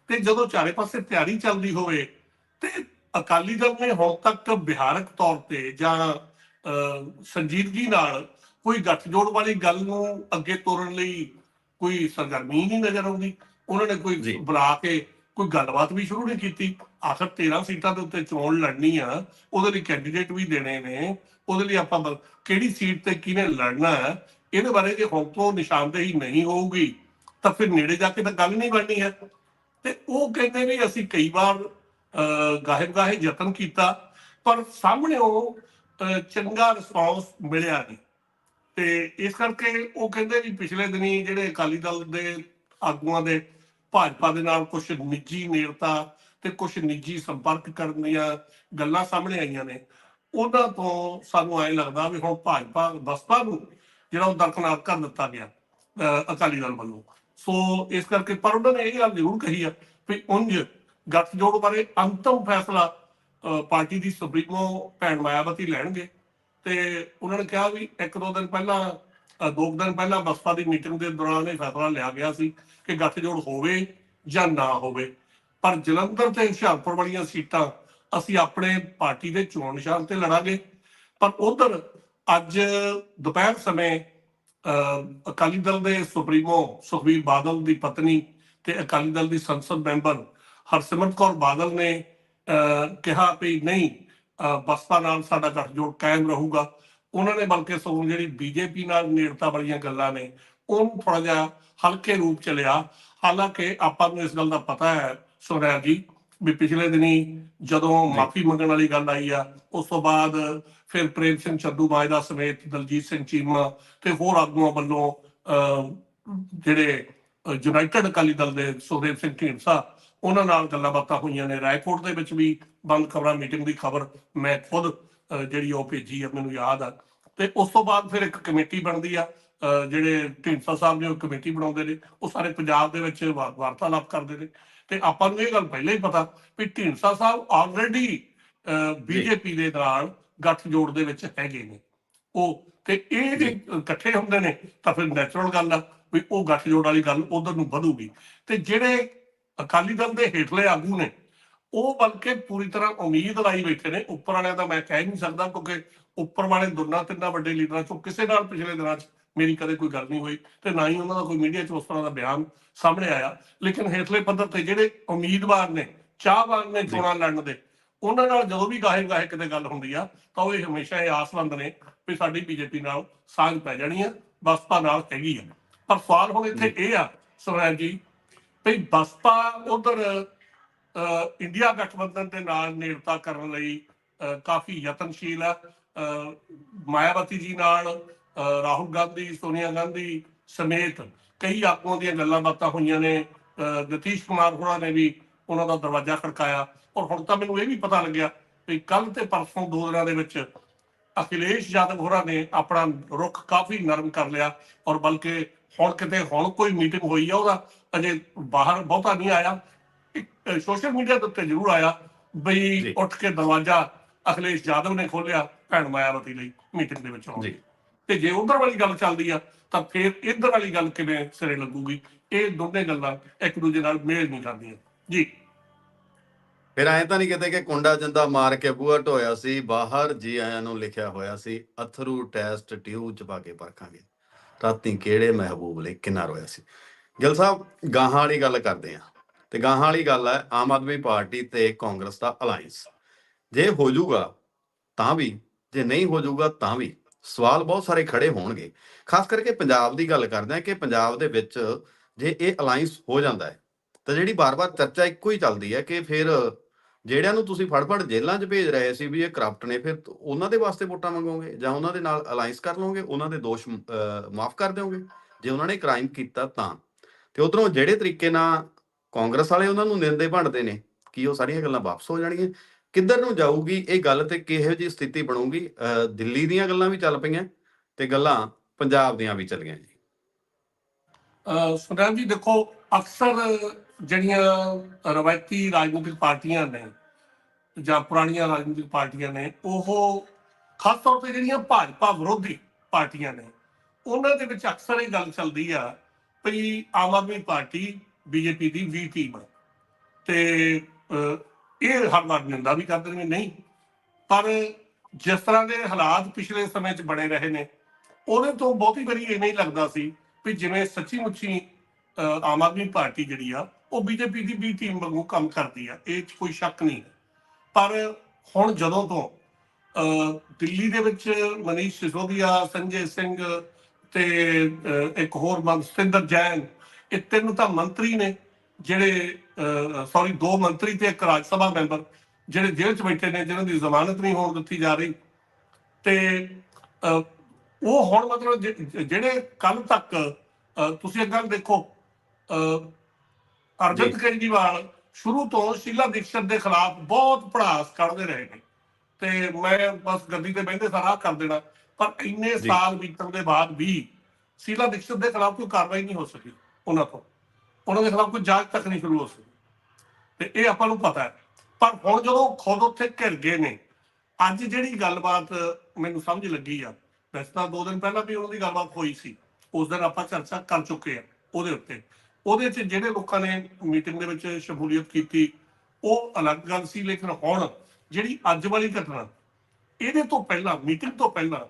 B: ਤੇ ਜਦੋਂ ਚਾਰੇ ਪਾਸੇ ਤਿਆਰੀ ਚੱਲਦੀ ਹੋਵੇ ਤੇ ਅਕਾਲੀ ਦਲ ਨੇ ਹੁਣ ਤੱਕ ਵਿਹਾਰਕ ਤੌਰ ਤੇ ਜਾਂ ਸੰਜੀਦਗੀ ਨਾਲ ਕੋਈ ਗੱਠਜੋੜ ਵਾਲੀ ਗੱਲ ਨੂੰ ਅੱਗੇ ਤੋਰਨ ਲਈ ਕੋਈ ਸਰਗਰਮੀ ਨਹੀਂ ਨਜ਼ਰ ਆਉਂਦੀ। ਉਹਨਾਂ ਨੇ। ਕੋਈ ਬੁਲਾ ਕੇ ਕੋਈ ਗੱਲਬਾਤ ਵੀ ਸ਼ੁਰੂ ਨਹੀਂ ਕੀਤੀ। ਆਖਰ 13 ਸੀਟਾਂ ਦੇ ਉੱਤੇ ਚੋਣ ਲੜਨੀ ਆ ਉਹਦੇ ਲਈ ਕੈਂਡੀਡੇਟ ਵੀ ਦੇਣੇ ਨੇ। ਉਹਦੇ ਲਈ ਆਪਾਂ ਕਿਹੜੀ ਸੀਟ ਤੇ ਕਿਹਨੇ ਲੜਨਾ ਹੈ ਇਹਦੇ ਬਾਰੇ ਜੇ ਹੁਣ ਤੋਂ ਨਿਸ਼ਾਨਦੇਹੀ ਨਹੀਂ ਹੋਊਗੀ ਤਾਂ ਫਿਰ ਨੇੜੇ ਜਾ ਕੇ ਤਾਂ ਗੱਲ ਨਹੀਂ ਬਣਨੀ ਹੈ। ਤੇ ਉਹ ਕਹਿੰਦੇ ਵੀ ਅਸੀਂ ਕਈ ਵਾਰ ਅਹ, ਗਾਹੇ ਯਤਨ ਕੀਤਾ ਪਰ ਸਾਹਮਣੇ ਉਹ ਚੰਗਾ ਰਿਸਪੌਂਸ ਮਿਲਿਆ ਨਹੀਂ। ਤੇ ਇਸ ਕਰਕੇ ਉਹ ਕਹਿੰਦੇ ਵੀ ਪਿਛਲੇ ਦਿਨੀ ਜਿਹੜੇ ਅਕਾਲੀ ਦਲ ਦੇ ਆਗੂਆਂ ਦੇ ਭਾਜਪਾ ਦੇ ਨਾਲ ਕੁਝ ਨਿੱਜੀ ਨੇੜਤਾ ਤੇ ਕੁਝ ਨਿੱਜੀ ਸੰਪਰਕ ਕਰਨ ਦੀਆਂ ਗੱਲਾਂ ਸਾਹਮਣੇ ਆਈਆਂ ਨੇ। ਉਹਨਾਂ ਤੋਂ ਸਾਨੂੰ ਐਂ ਲੱਗਦਾ ਵੀ ਹੁਣ ਭਾਜਪਾ ਬਸਪਾ ਨੂੰ ਜਿਹੜਾ ਉਹ ਦਰਕਨਾਰ ਕਰ ਦਿੱਤਾ ਗਿਆ ਅਹ ਅਕਾਲੀ ਦਲ ਵੱਲੋਂ। ਸੋ ਇਸ ਕਰਕੇ ਪਰ ਉਹਨਾਂ ਨੇ ਇਹ ਗੱਲ ਜ਼ਰੂਰ ਕਹੀ ਆ ਵੀ ਉਂਝ ਗੱਠਜੋੜ ਬਾਰੇ ਅੰਤਮ ਫੈਸਲਾ ਪਾਰਟੀ ਦੀ ਸੁਪਰੀਮੋ ਭੈਣ ਮਾਇਆਵਤੀ ਲੈਣਗੇ। ਤੇ ਉਹਨਾਂ ਨੇ ਕਿਹਾ ਵੀ ਇੱਕ ਦੋ ਦਿਨ ਪਹਿਲਾਂ ਦੋ ਦਿਨ ਪਹਿਲਾਂ ਬਸਪਾ ਦੀ ਮੀਟਿੰਗ ਦੇ ਦੌਰਾਨ ਇਹ ਫੈਸਲਾ ਲਿਆ ਗਿਆ ਸੀ ਕਿ ਗੱਠਜੋੜ ਹੋਵੇ ਜਾਂ ਨਾ ਹੋਵੇ। ਪਰ ਜਲੰਧਰ ਤੇ ਹੁਸ਼ਿਆਰਪੁਰ ਵਾਲੀਆਂ ਸੀਟਾਂ ਅਸੀਂ ਆਪਣੇ ਪਾਰਟੀ ਦੇ ਚੋਣ ਨਿਸ਼ਾਨ ਤੇ ਲੜਾਂਗੇ। ਪਰ ਉਧਰ ਅੱਜ ਦੁਪਹਿਰ ਸਮੇਂ ਅਕਾਲੀ ਦਲ ਦੇ ਸੁਪਰੀਮੋ ਸੁਖਬੀਰ ਬਾਦਲ ਦੀ ਪਤਨੀ ਤੇ ਅਕਾਲੀ ਦਲ ਦੀ ਸੰਸਦ ਮੈਂਬਰ ਹਰਸਿਮਰਤ ਕੌਰ ਬਾਦਲ ਨੇ ਕਿਹਾ ਵੀ ਨਹੀਂ ਬਸਪਾ ਨਾਲ ਸਾਡਾ ਗੱਠਜੋੜ ਕਾਇਮ ਰਹੂਗਾ। ਉਹਨਾਂ ਨੇ ਬਲਕਿ ਸਗੋਂ ਜਿਹੜੀ ਬੀਜੇਪੀ ਨਾਲ ਨੇੜਤਾ ਵਾਲੀਆਂ ਗੱਲਾਂ ਨੇ, ਉਹਨੂੰ ਥੋੜਾ ਜਿਹਾ ਹਲਕੇ ਰੂਪ ਚ ਲਿਆ। ਹਾਲਾਂਕਿ ਆਪਾਂ ਨੂੰ ਇਸ ਗੱਲ ਦਾ ਪਤਾ ਹੈ ਸੁਰਿਆ ਜੀ ਵੀ ਪਿਛਲੇ ਦਿਨੀ ਜਦੋਂ ਮਾਫੀ ਮੰਗਣ ਵਾਲੀ ਗੱਲ ਆਈ ਆ ਉਸ ਤੋਂ ਬਾਅਦ ਫਿਰ ਪ੍ਰੇਮ ਸਿੰਘ ਚੱਦੂ ਮਾਜਦਾ ਸਮੇਤ ਦਲਜੀਤ ਸਿੰਘ ਚੀਮਾ ਤੇ ਹੋਰ ਆਗੂਆਂ ਵੱਲੋਂ ਜਿਹੜੇ ਯੂਨਾਈਟਿਡ ਅਕਾਲੀ ਦਲ ਦੇ ਸੁਖਦੇਵ ਸਿੰਘ ਢੀਂਡਸਾ ਉਹਨਾਂ ਨਾਲ ਗੱਲਾਂ ਬਾਤਾਂ ਹੋਈਆਂ ਨੇ। ਰਾਏਕੋਟ ਦੇ ਵਿੱਚ ਵੀ ਬੰਦ ਖਬਰਾਂ ਮੀਟਿੰਗ ਦੀ ਖਬਰ ਮੈਂ ਖੁਦ ਜਿਹੜੀ ਉਹ ਭੇਜੀ ਆ ਮੈਨੂੰ ਯਾਦ ਆ। ਤੇ ਉਸ ਤੋਂ ਬਾਅਦ ਫਿਰ ਇੱਕ ਕਮੇਟੀ ਬਣਦੀ ਆ ਜਿਹੜੇ ਢੀਂਡਸਾ ਸਾਹਿਬ ਨੇ ਉਹ ਕਮੇਟੀ ਬਣਾਉਂਦੇ ਨੇ ਉਹ ਸਾਰੇ ਪੰਜਾਬ ਦੇ ਵਿੱਚ ਵਾਰਤਾਲਾਪ ਕਰਦੇ ਨੇ। ਤੇ ਆਪਾਂ ਨੂੰ ਇਹ ਗੱਲ ਪਹਿਲਾਂ ਹੀ ਪਤਾ ਵੀ ਢੀਂਡਸਾ ਸਾਹਿਬ ਆਲਰੇਡੀ ਬੀਜੇਪੀ ਦੇ ਨਾਲ ਗੱਠਜੋੜ ਦੇ ਵਿੱਚ ਹੈਗੇ ਨੇ। ਉਹ ਤੇ ਇਹ ਜੇ ਇਕੱਠੇ ਹੁੰਦੇ ਨੇ ਤਾਂ ਫਿਰ ਨੈਚੁਰਲ ਗੱਲ ਆ ਵੀ ਉਹ ਗੱਠਜੋੜ ਵਾਲੀ ਗੱਲ ਉਧਰ ਨੂੰ ਵਧੂਗੀ। ਤੇ ਜਿਹੜੇ ਅਕਾਲੀ ਦਲ ਦੇ ਹੇਠਲੇ ਆਗੂ ਨੇ ਉਹ ਬਲਕਿ ਪੂਰੀ ਤਰ੍ਹਾਂ ਉਮੀਦ ਲਾਈ ਬੈਠੇ ਨੇ ਉੱਪਰ ਵਾਲਿਆਂ ਦਾ ਮੈਂ ਕਹਿ ਨਹੀਂ ਸਕਦਾ ਕਿਉਂਕਿ ਉੱਪਰ ਵਾਲੇ ਦੋਨਾਂ ਤਿੰਨਾਂ ਵੱਡੇ ਲੀਡਰਾਂ ਚੋਂ ਕਿਸੇ ਨਾਲ ਪਿਛਲੇ ਦਿਨਾਂ 'ਚ ਮੇਰੀ ਕਦੇ ਕੋਈ ਗੱਲ ਨਹੀਂ ਹੋਈ ਤੇ ਨਾ ਹੀ ਉਹਨਾਂ ਦਾ ਕੋਈ ਮੀਡੀਆ 'ਚ ਉਸ ਤਰ੍ਹਾਂ ਦਾ ਬਿਆਨ ਸਾਹਮਣੇ ਆਇਆ। ਲੇਕਿਨ ਹੇਠਲੇ ਪੱਧਰ ਤੇ ਜਿਹੜੇ ਉਮੀਦਵਾਰ ਨੇ ਚਾਹਵਾਨ ਨੇ ਚੋਣਾਂ ਲੜਨ ਦੇ ਉਹਨਾਂ ਨਾਲ ਜਦੋਂ ਵੀ ਗਾਹੇ ਗਾਹੇ ਕਿਤੇ ਗੱਲ ਹੁੰਦੀ ਆ ਤਾਂ ਉਹ ਹਮੇਸ਼ਾ ਇਹ ਆਸਵੰਦ ਨੇ ਵੀ ਸਾਡੀ ਬੀਜੇਪੀ ਨਾਲ ਸਾਂਝ ਪੈ ਜਾਣੀ ਆ ਬਸਪਾ ਨਾਲ ਹੈਗੀ ਆ। ਪਰ ਸਵਾਲ ਹੁਣ ਇੱਥੇ ਇਹ ਆ ਸੁਰੈਣ ਜੀ ਵੀ ਬਸਪਾ ਉਧਰ ਇੰਡੀਆ ਗਠਬੰਧਨ ਦੇ ਨਾਲ ਨੇੜਤਾ ਕਰਨ ਲਈ ਕਾਫੀ ਯਤਨਸ਼ੀਲ ਆ। ਮਾਇਆਵਤੀ ਜੀ ਨਾਲ ਰਾਹੁਲ ਗਾਂਧੀ ਸੋਨੀਆ ਗਾਂਧੀ ਸਮੇਤ ਕਈ ਆਗੂਆਂ ਦੀਆਂ ਗੱਲਾਂ ਬਾਤਾਂ ਹੋਈਆਂ ਨੇ। ਨਿਤੀਸ਼ ਕੁਮਾਰ ਹੋਰਾਂ ਨੇ ਵੀ ਉਹਨਾਂ ਦਾ ਦਰਵਾਜ਼ਾ ਖੜਕਾਇਆ। ਔਰ ਹੁਣ ਤਾਂ ਮੈਨੂੰ ਇਹ ਵੀ ਪਤਾ ਲੱਗਿਆ ਵੀ ਕੱਲ ਤੇ ਪਰਸੋਂ ਦੋ ਦਿਨਾਂ ਦੇ ਵਿੱਚ ਅਖਿਲੇਸ਼ ਯਾਦਵ ਹੋਰਾਂ ਨੇ ਆਪਣਾ ਰੁਖ ਕਾਫੀ ਨਰਮ ਕਰ ਲਿਆ। ਔਰ ਬਲਕਿ ਹੁਣ ਕਿਤੇ ਹੁਣ ਕੋਈ ਮੀਟਿੰਗ ਹੋਈ ਆ ਉਹਦਾ ਅਜੇ ਬਾਹਰ ਬਹੁਤਾ ਨਹੀਂ ਆਇਆ। ਸੋਸ਼ਲ ਮੀਡੀਆ ਉੱਤੇ ਜ਼ਰੂਰ ਆਇਆ ਬਈ। ਉੱਠ ਕੇ ਦਰਵਾਜ਼ਾ ਅਖਿਲੇਸ਼ ਯਾਦਵ ਨੇ ਖੋਲਿਆ ਭੈਣ ਮਾਇਆਵਤੀ ਲਈ ਮੀਟਿੰਗ ਦੇ ਵਿੱਚ ਆਉਣ। ਤੇ ਜੇ ਉਧਰ ਵਾਲੀ ਗੱਲ ਚੱਲਦੀ ਆ, ਤਾਂ ਫਿਰ ਇੱਧਰ ਵਾਲੀ ਗੱਲ ਕਿਵੇਂ ਸਿਰੇ ਲੱਗੂਗੀ? ਇਹ ਦੋਨੇ ਗੱਲਾਂ ਇੱਕ ਦੂਜੇ ਨਾਲ ਮੇਲ ਨਹੀਂ ਖਾਂਦੀਆਂ। ਜੀ।
A: ਫਿਰ ਐਂ ਤਾਂ ਨਹੀਂ ਕਿਤੇ ਕਿ ਕੁੰਡਾ ਜੰਦਾ ਮਾਰ ਕੇ ਬੂਹਾ ਢੋਇਆ ਸੀ, ਬਾਹਰ ਜੀ ਆਇਆਂ ਨੂੰ ਲਿਖਿਆ ਹੋਇਆ ਸੀ, ਅਥਰੂ ਟੈਸਟ ਟਿਊਬ ਚ ਪਾ ਕੇ ਪਰਖਾਂਗੇ। ਰਾਤੀ ਕਿਹੜੇ ਮਹਿਬੂਬ ਲਈ ਕਿੰਨਾ ਰੋਇਆ ਸੀ। ਗਿਲ ਸਾਹਿਬ, ਗਾਹਾਂ ਵਾਲੀ ਗੱਲ ਕਰਦੇ ਆ। ਤੇ ਗਾਹਾਂ ਵਾਲੀ ਗੱਲ ਹੈ, ਆਮ ਆਦਮੀ ਪਾਰਟੀ ਤੇ ਕਾਂਗਰਸ ਦਾ ਅਲਾਈਅੰਸ ਜੇ ਹੋ ਜਾਊਗਾ, ਤਾਂ ਵੀ। ਜੇ ਨਹੀਂ ਹੋ ਜਾਊਗਾ, ਤਾਂ ਵੀ। ਸਵਾਲ ਬਹੁਤ ਸਾਰੇ ਖੜੇ ਹੋਣਗੇ। ਖਾਸ ਕਰਕੇ ਪੰਜਾਬ ਦੀ ਗੱਲ ਕਰਦੇ ਆ ਕਿ ਪੰਜਾਬ ਦੇ ਵਿੱਚ ਜੇ ਇਹ ਅਲਾਈਅੰਸ ਹੋ ਜਾਂਦਾ ਹੈ, ਤਾਂ ਜਿਹੜੀ ਬਾਰ-ਬਾਰ ਚਰਚਾ ਇੱਕੋ ਹੀ ਚੱਲਦੀ ਹੈ ਕਿ ਫਿਰ ਜਿਹੜਿਆਂ ਨੂੰ ਤੁਸੀਂ ਫੜ-ਫੜ ਜੇਲ੍ਹਾਂ 'ਚ ਭੇਜ ਰਹੇ ਸੀ ਵੀ ਇਹ ਕਰਪਟ ਨੇ, ਫਿਰ ਉਹਨਾਂ ਦੇ ਵਾਸਤੇ ਵੋਟਾਂ ਮੰਗੋਗੇ? ਜਾਂ ਉਹਨਾਂ ਦੇ ਨਾਲ ਅਲਾਈਅੰਸ ਕਰ ਲਓਗੇ? ਉਹਨਾਂ ਦੇ ਦੋਸ਼ ਮਾਫ ਕਰ ਦਿਓਗੇ? ਜੇ ਉਹਨਾਂ ਨੇ ਕ੍ਰਾਈਮ ਕੀਤਾ ਤਾਂ। ਤੇ ਉਧਰੋਂ ਜਿਹੜੇ ਤਰੀਕੇ ਨਾਲ ਕਾਂਗਰਸ ਵਾਲੇ ਉਹਨਾਂ ਨੂੰ ਨਿੰਦੇ ਭੰਡਦੇ ਨੇ, ਕੀ ਉਹ ਸਾਰੀਆਂ ਗੱਲਾਂ ਵਾਪਸ ਹੋ ਜਾਣਗੀਆਂ? ਕਿੱਧਰ ਨੂੰ ਜਾਊਗੀ ਇਹ ਗੱਲ ਤੇ ਕਿਹੋ ਜੀ ਸਥਿਤੀ ਬਣੂਗੀ? ਅਹ, ਦਿੱਲੀ ਦੀਆਂ ਗੱਲਾਂ ਵੀ ਚੱਲ ਪਈਆਂ ਤੇ ਗੱਲਾਂ ਪੰਜਾਬ ਦੀਆਂ ਵੀ ਚੱਲੀਆਂ ਜੀ।
B: ਅਹ ਸੁਨਾਮ ਜੀ ਦੇਖੋ ਅਕਸਰ ਜਿਹੜੀਆਂ ਰਵਾਇਤੀ ਰਾਜਨੀਤਿਕ ਪਾਰਟੀਆਂ ਨੇ ਜਾਂ ਪੁਰਾਣੀਆਂ ਰਾਜਨੀਤਿਕ ਪਾਰਟੀਆਂ ਨੇ ਉਹ ਖਾਸ ਤੌਰ ਤੇ ਜਿਹੜੀਆਂ ਭਾਜਪਾ ਵਿਰੋਧੀ ਪਾਰਟੀਆਂ ਨੇ ਉਹਨਾਂ ਦੇ ਵਿੱਚ ਅਕਸਰ ਇਹ ਗੱਲ ਚੱਲਦੀ ਆ ਵੀ ਆਮ ਆਦਮੀ ਪਾਰਟੀ ਬੀਜੇਪੀ ਦੀ ਵੀ ਟੀਮ ਹੈ ਤੇ ਅਹ, ਇਹ ਹਰ ਵਾਰ ਨਿੰਦਾ ਵੀ ਕਰਦੇ ਨੇ ਵੀ ਨਹੀਂ ਪਰ ਜਿਸ ਤਰ੍ਹਾਂ ਦੇ ਹਾਲਾਤ ਪਿਛਲੇ ਸਮੇਂ 'ਚ ਬਣੇ ਰਹੇ ਨੇ, ਉਹਦੇ ਤੋਂ ਬਹੁਤੀ ਵਾਰੀ ਇਹ ਨਹੀਂ ਲੱਗਦਾ ਸੀ ਵੀ ਜਿਵੇਂ ਸੱਚੀ ਮੁੱਚੀ ਆਮ ਆਦਮੀ ਪਾਰਟੀ ਜਿਹੜੀ ਆ, ਉਹ ਬੀਜੇਪੀ ਦੀ ਵੀ ਟੀਮ ਵਾਂਗੂ ਕੰਮ ਕਰਦੀ ਆ, ਇਹ 'ਚ ਕੋਈ ਸ਼ੱਕ ਨਹੀਂ ਹੈ। ਪਰ ਹੁਣ ਜਦੋਂ ਤੋਂ ਦਿੱਲੀ ਦੇ ਵਿੱਚ ਮਨੀਸ਼ ਸਿਸੋਦੀਆ, ਸੰਜੇ ਸਿੰਘ ਤੇ ਇੱਕ ਹੋਰ ਮਨ ਸਤਿੰਦਰ ਜੈਨ, ਇਹ ਤਿੰਨ ਤਾਂ ਮੰਤਰੀ ਨੇ ਜਿਹੜੇ ਸੌਰੀ ਦੋ ਮੰਤਰੀ ਤੇ ਇੱਕ ਰਾਜ ਸਭਾ ਮੈਂਬਰ ਜਿਹੜੇ ਜੇਲ੍ਹ 'ਚ ਬੈਠੇ ਨੇ ਜਿਨ੍ਹਾਂ ਦੀ ਜ਼ਮਾਨਤ ਨਹੀਂ ਹੋਣ ਦਿੱਤੀ ਜਾ ਰਹੀ ਤੇ ਉਹ ਹੁਣ ਮਤਲਬ ਜਿਹੜੇ ਕੱਲ ਤੱਕ ਤੁਸੀਂ ਗੱਲ ਦੇਖੋ
A: ਜੀ।
B: ਕੇਜਰੀਵਾਲ ਸ਼ੁਰੂ ਤੋਂ ਸ਼ੀਲਾ ਦੀਕਸ਼ਤ ਦੇ ਖਿਲਾਫ ਬਹੁਤ ਭੜਾਸ ਕੱਢਦੇ ਰਹੇ ਨੇ ਤੇ ਮੈਂ ਬਸ ਗੱਦੀ ਤੇ ਬਹਿੰਦੇ ਸਾਰਾ ਕਰ ਦੇਣਾ ਪਰ ਇੰਨੇ। ਸਾਲ ਬੀਤਣ ਦੇ ਬਾਅਦ ਵੀ ਸ਼ੀਲਾ ਦੀਕਸ਼ਤ ਦੇ ਖਿਲਾਫ ਕੋਈ ਕਾਰਵਾਈ ਨਹੀਂ ਹੋ ਸਕੀ ਉਹਨਾਂ ਤੋਂ ਉਹਨਾਂ ਦੇ ਖਿਲਾਫ ਕੋਈ ਜਾਂਚ ਤੱਕ ਨਹੀਂ ਸ਼ੁਰੂ ਹੋ ਸਕੀ ਤੇ ਇਹ ਆਪਾਂ ਨੂੰ ਪਤਾ ਹੈ। ਪਰ ਹੁਣ ਜਦੋਂ ਖੁਦ ਉੱਥੇ ਘਿਰ ਗਏ ਨੇ, ਅੱਜ ਜਿਹੜੀ ਗੱਲਬਾਤ ਮੈਨੂੰ ਸਮਝ ਲੱਗੀ ਆ, ਵੈਸੇ ਤਾਂ ਦੋ ਦਿਨ ਪਹਿਲਾਂ ਵੀ ਉਹਨਾਂ ਦੀ ਗੱਲਬਾਤ ਹੋਈ ਸੀ, ਉਸ ਦਿਨ ਆਪਾਂ ਚਰਚਾ ਕਰ ਚੁੱਕੇ ਆ ਉਹਦੇ ਉੱਤੇ। ਉਹਦੇ 'ਚ ਜਿਹੜੇ ਲੋਕਾਂ ਨੇ ਮੀਟਿੰਗ ਦੇ ਵਿੱਚ ਸ਼ਮੂਲੀਅਤ ਕੀਤੀ, ਉਹ ਅਲੱਗ ਗੱਲ ਸੀ, ਲੇਕਿਨ ਹੁਣ ਜਿਹੜੀ ਅੱਜ ਵਾਲੀ ਘਟਨਾ, ਇਹਦੇ ਤੋਂ ਪਹਿਲਾਂ, ਮੀਟਿੰਗ ਤੋਂ ਪਹਿਲਾਂ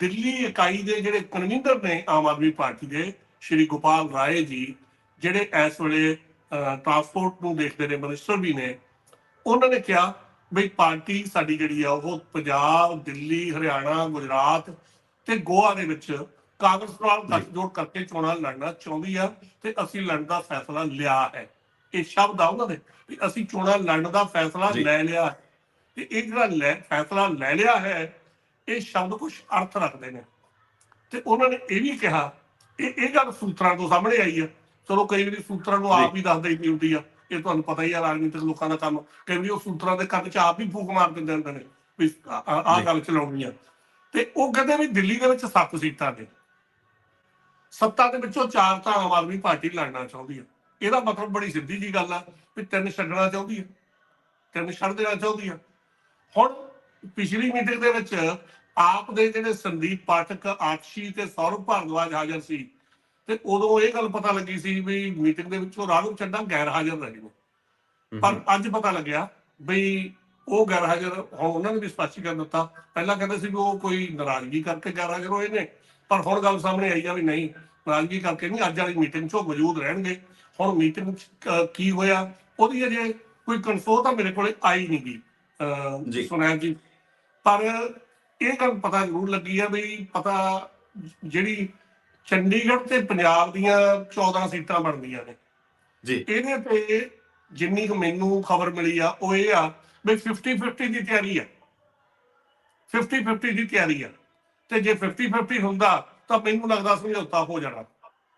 B: ਦਿੱਲੀ ਇਕਾਈ ਦੇ ਜਿਹੜੇ ਕਨਵੀਨਰ ਨੇ ਆਮ ਆਦਮੀ ਪਾਰਟੀ ਦੇ, ਸ਼੍ਰੀ ਗੋਪਾਲ ਰਾਏ ਜੀ ਜਿਹੜੇ ਇਸ ਵੇਲੇ ਟਰਾਂਸਪੋਰਟ ਨੂੰ ਦੇਖਦੇ ਨੇ ਮਿਨਿਸਟਰ ਵੀ ਨੇ ਉਹਨਾਂ ਨੇ ਕਿਹਾ ਬਈ ਪਾਰਟੀ ਸਾਡੀ ਜਿਹੜੀ ਆ ਉਹ ਪੰਜਾਬ ਦਿੱਲੀ ਹਰਿਆਣਾ ਗੁਜਰਾਤ ਤੇ ਗੋਆ ਦੇ ਵਿੱਚ ਕਾਂਗਰਸ ਨਾਲ ਗੱਠਜੋੜ ਕਰਕੇ ਚੋਣਾਂ ਲੜਨਾ ਚਾਹੁੰਦੀ ਆ ਤੇ ਅਸੀਂ ਲੜਨ ਦਾ ਫੈਸਲਾ ਲਿਆ ਹੈ ਇਹ ਸ਼ਬਦ ਆ ਉਹਨਾਂ ਦੇ ਵੀ ਅਸੀਂ ਚੋਣਾਂ ਲੜਨ ਦਾ ਫੈਸਲਾ। ਲੈ ਲਿਆ ਹੈ। ਤੇ ਇਹ ਜਿਹੜਾ ਲੈ ਫੈਸਲਾ ਲੈ ਲਿਆ ਹੈ ਇਹ ਸ਼ਬਦ ਕੁਝ ਅਰਥ ਰੱਖਦੇ ਨੇ ਤੇ ਉਹਨਾਂ ਨੇ ਇਹ ਵੀ ਕਿਹਾ ਇਹ ਇਹ ਗੱਲ ਸੂਤਰਾਂ ਤੋਂ ਸਾਹਮਣੇ ਆਈ ਆ ਚਲੋ ਕਈ ਵਾਰੀ ਸੂਤਰਾਂ ਨੂੰ ਆਪ ਹੀ ਦੱਸਦੇ ਹੀ ਹੁੰਦੀ ਆ ਇਹ ਤੁਹਾਨੂੰ ਪਤਾ ਹੀ ਆ ਰਾਜਨੀਤਿਕ ਲੋਕਾਂ ਦਾ ਕੰਮ। ਕਈ ਵਾਰੀ ਉਹ ਸੂਤਰਾਂ ਦੇ ਕੰਨ 'ਚ ਆਪ ਹੀ ਫੂਕ ਮਾਰ ਦਿੰਦੇ ਹੁੰਦੇ ਨੇ ਵੀ ਆਹ। ਗੱਲ ਚਲਾਉਣੀ ਆ। ਤੇ ਉਹ ਕਹਿੰਦੇ ਵੀ ਦਿੱਲੀ ਦੇ ਵਿੱਚ ਸੱਤ ਸੀਟਾਂ ਨੇ। ਸੱਤਾ ਦੇ ਵਿੱਚੋਂ ਚਾਰ ਤਾਂ ਆਮ ਆਦਮੀ ਪਾਰਟੀ ਲੜਨਾ ਚਾਹੁੰਦੀ ਆ। ਇਹਦਾ ਮਤਲਬ ਬੜੀ ਸਿੱਧੀ ਜੀ ਗੱਲ ਆ ਵੀ ਤਿੰਨ ਛੱਡਣਾ ਚਾਹੁੰਦੀ ਆ। ਤਿੰਨ ਛੱਡ ਦੇਣਾ ਚਾਹੁੰਦੀ ਆ। ਹੁਣ ਪਿਛਲੀ ਮੀਟਿੰਗ ਦੇ ਵਿੱਚ ਆਪ ਦੇ ਜਿਹੜੇ ਸੰਦੀਪ ਪਾਠਕ ਆਕਸ਼ੀ ਤੇ ਸੌਰਵ ਭਾਰਦਵਾਜ ਹਾਜ਼ਰ ਸੀ ਤੇ ਉਦੋਂ ਇਹ ਗੱਲ ਪਤਾ ਲੱਗੀ ਸੀ ਵੀ ਮੀਟਿੰਗ ਦੇ ਵਿੱਚ ਰਾਘਵ ਚੱਡਾ ਗੈਰ ਹਾਜ਼ਰ ਰਹੇ ਨੇ ਪਰ ਅੱਜ ਪਤਾ ਲੱਗਿਆ ਬਈ ਉਹ ਗੈਰ ਹਾਜ਼ਰ ਉਹਨਾਂ ਨੇ ਵੀ ਸਪਸ਼ਟੀਕਰਨ ਦਿੱਤਾ। ਪਹਿਲਾਂ ਕਹਿੰਦੇ ਸੀ ਵੀ ਉਹ ਕੋਈ ਨਾਰਾਜ਼ਗੀ ਕਰਕੇ ਗੈਰ ਹਾਜ਼ਰ ਹੋਏ ਨੇ ਪਰ ਹੁਣ ਗੱਲ ਸਾਹਮਣੇ ਆਈ ਆ ਵੀ ਨਹੀਂ ਨਾਰਾਜ਼ਗੀ ਕਰਕੇ ਨਹੀਂ ਅੱਜ ਵਾਲੀ ਮੀਟਿੰਗ 'ਚ ਉਹ ਮੌਜੂਦ ਰਹਿਣਗੇ। ਹੁਣ ਮੀਟਿੰਗ 'ਚ ਕ- ਹੋਇਆ ਉਹਦੀ ਅਜੇ ਕੋਈ ਕਨਫਰਮ ਤਾਂ ਮੇਰੇ ਕੋਲੇ ਆਈ ਨਹੀਂ ਗਈ
A: ਜੀ।
B: ਸੁਣਿਆ ਜੀ। ਪਰ ਇਹ ਗੱਲ ਪਤਾ ਜ਼ਰੂਰ ਲੱਗੀ ਆ ਵੀ ਪਤਾ ਜਿਹੜੀ ਚੰਡੀਗੜ੍ਹ ਤੇ ਪੰਜਾਬ ਦੀਆਂ 14 ਸੀਟਾਂ ਬਣਦੀਆਂ ਨੇ।
A: ਜੀ।
B: ਇਹਦੇ ਤੇ ਜਿੰਨੀ ਕੁ ਮੈਨੂੰ ਖਬਰ ਮਿਲੀ ਆ ਉਹ ਇਹ ਆ ਵੀ 50 50 ਦੀ ਤਿਆਰੀ ਆ। 50 50 ਦੀ ਤਿਆਰੀ ਆ। ਤੇ ਜੇ 50 50 ਹੁੰਦਾ ਤਾਂ ਮੈਨੂੰ ਲੱਗਦਾ ਸਮਝੌਤਾ ਹੋ ਜਾਣਾ।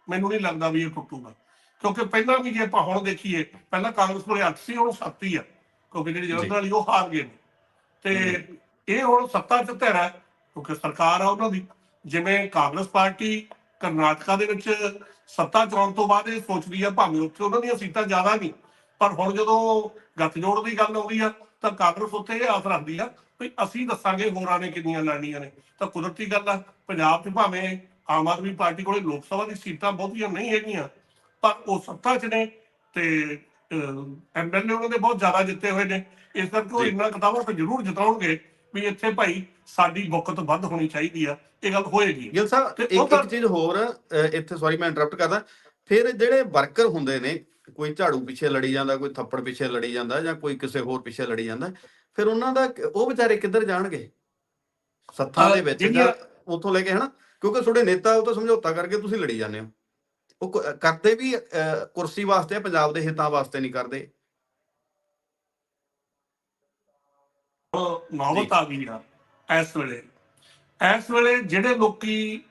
B: ਮੈਨੂੰ ਨਹੀਂ ਲੱਗਦਾ ਵੀ ਇਹ ਟੁੱਟੂਗਾ। ਕਿਉਂਕਿ ਪਹਿਲਾਂ ਵੀ ਜੇ ਆਪਾਂ ਹੁਣ ਦੇਖੀਏ ਪਹਿਲਾਂ ਕਾਂਗਰਸ ਕੋਲੇ 8 ਸੀ ਹੁਣ 7 ਹੀ ਆ। ਕਿਉਂਕਿ ਜਿਹੜੀ ਜਨਰਲ ਵਾਲੀ ਉਹ ਹਾਰ ਗਏ ਨੇ। ਤੇ ਇਹ ਹੁਣ ਸੱਤਾ ਚ ਧਿਰ ਹੈ ਕਿਉਂਕਿ ਸਰਕਾਰ ਆ ਉਹਨਾਂ ਦੀ। ਜਿਵੇਂ ਕਾਂਗਰਸ ਪਾਰਟੀ ਕਰਨਾਟਕਾ ਦੇ ਵਿੱਚ ਸੱਤਾ ਚ ਆਉਣ ਤੋਂ ਬਾਅਦ ਇਹ ਸੋਚਦੀ ਆ ਭਾਵੇਂ ਉੱਥੇ ਉਹਨਾਂ ਦੀਆਂ ਸੀਟਾਂ ਜ਼ਿਆਦਾ ਨਹੀਂ ਪਰ ਹੁਣ ਜਦੋਂ ਗੱਠਜੋੜ ਦੀ ਗੱਲ ਆਉਂਦੀ ਆ ਤਾਂ ਕਾਂਗਰਸ ਉੱਥੇ ਇਹ ਆਸ ਰੱਖਦੀ ਆ ਵੀ ਅਸੀਂ ਦੱਸਾਂਗੇ ਹੋਰਾਂ ਨੇ ਕਿੰਨੀਆਂ ਲੜਨੀਆਂ ਨੇ। ਤਾਂ ਕੁਦਰਤੀ ਗੱਲ ਆ ਪੰਜਾਬ 'ਚ ਭਾਵੇਂ ਆਮ ਆਦਮੀ ਪਾਰਟੀ ਕੋਲੇ ਲੋਕ ਸਭਾ ਦੀ ਸੀਟਾਂ ਬਹੁਤੀਆਂ ਨਹੀਂ ਹੈਗੀਆਂ ਪਰ ਉਹ ਸੱਤਾ 'ਚ ਨੇ ਤੇ ਐਮਐਲਏ ਉਹਨਾਂ ਦੇ ਬਹੁਤ ਜ਼ਿਆਦਾ ਜਿੱਤੇ ਹੋਏ ਨੇ। ਇਸ ਕਰਕੇ ਉਹ। ਇੰਨਾ ਕਿਤਾਬਾਂ ਤੇ ਜ਼ਰੂਰ ਜਿਤਾਉਣਗੇ। ਵੀ ਇੱਥੇ ਭਾਈ ਸਾਡੀ ਬੁੱਕਤ ਵੱਧ ਹੋਣੀ ਚਾਹੀਦੀ ਆ ਇਹ ਗੱਲ ਹੋਏਗੀ।
A: ਗਿਲ ਸਾਹਿਬ ਇੱਕ ਇੱਕ ਚੀਜ਼ ਹੋਰ ਇੱਥੇ ਸੌਰੀ ਮੈਂ ਇੰਟਰਰਪਟ ਕਰਦਾ। ਫਿਰ ਜਿਹੜੇ ਵਰਕਰ ਹੁੰਦੇ ਨੇ ਕੋਈ ਝਾੜੂ ਪਿੱਛੇ ਲੜੀ ਜਾਂਦਾ ਕੋਈ ਥੱਪੜ ਪਿੱਛੇ ਲੜੀ ਜਾਂਦਾ ਜਾਂ ਕੋਈ ਕਿਸੇ ਹੋਰ ਪਿੱਛੇ ਲੜੀ ਜਾਂਦਾ ਫਿਰ ਉਹਨਾਂ ਦਾ ਉਹ ਵਿਚਾਰੇ ਕਿੱਧਰ ਜਾਣਗੇ? ਸੱਥਾਂ ਦੇ ਵਿੱਚ ਜਾਂ ਉੱਥੋਂ ਲੈ ਕੇ ਹਨਾ? ਕਿਉਂਕਿ ਤੁਹਾਡੇ ਨੇਤਾ ਉਹ ਤਾਂ ਸਮਝੌਤਾ ਕਰਕੇ ਤੁਸੀਂ ਲੜੀ ਜਾਂਦੇ ਹੋ। ਉਹ ਕਰਦੇ ਵੀ ਕੁਰਸੀ ਵਾਸਤੇ ਪੰਜਾਬ ਦੇ ਹਿੱਤਾਂ ਵਾਸਤੇ ਨਹੀਂ ਕਰਦੇ।
B: ਨੌਬਤ ਆ ਗਈ ਆ ਇਸ ਵੇਲੇ। ਇਸ ਵੇਲੇ ਜਿਹੜੇ ਲੋਕੀ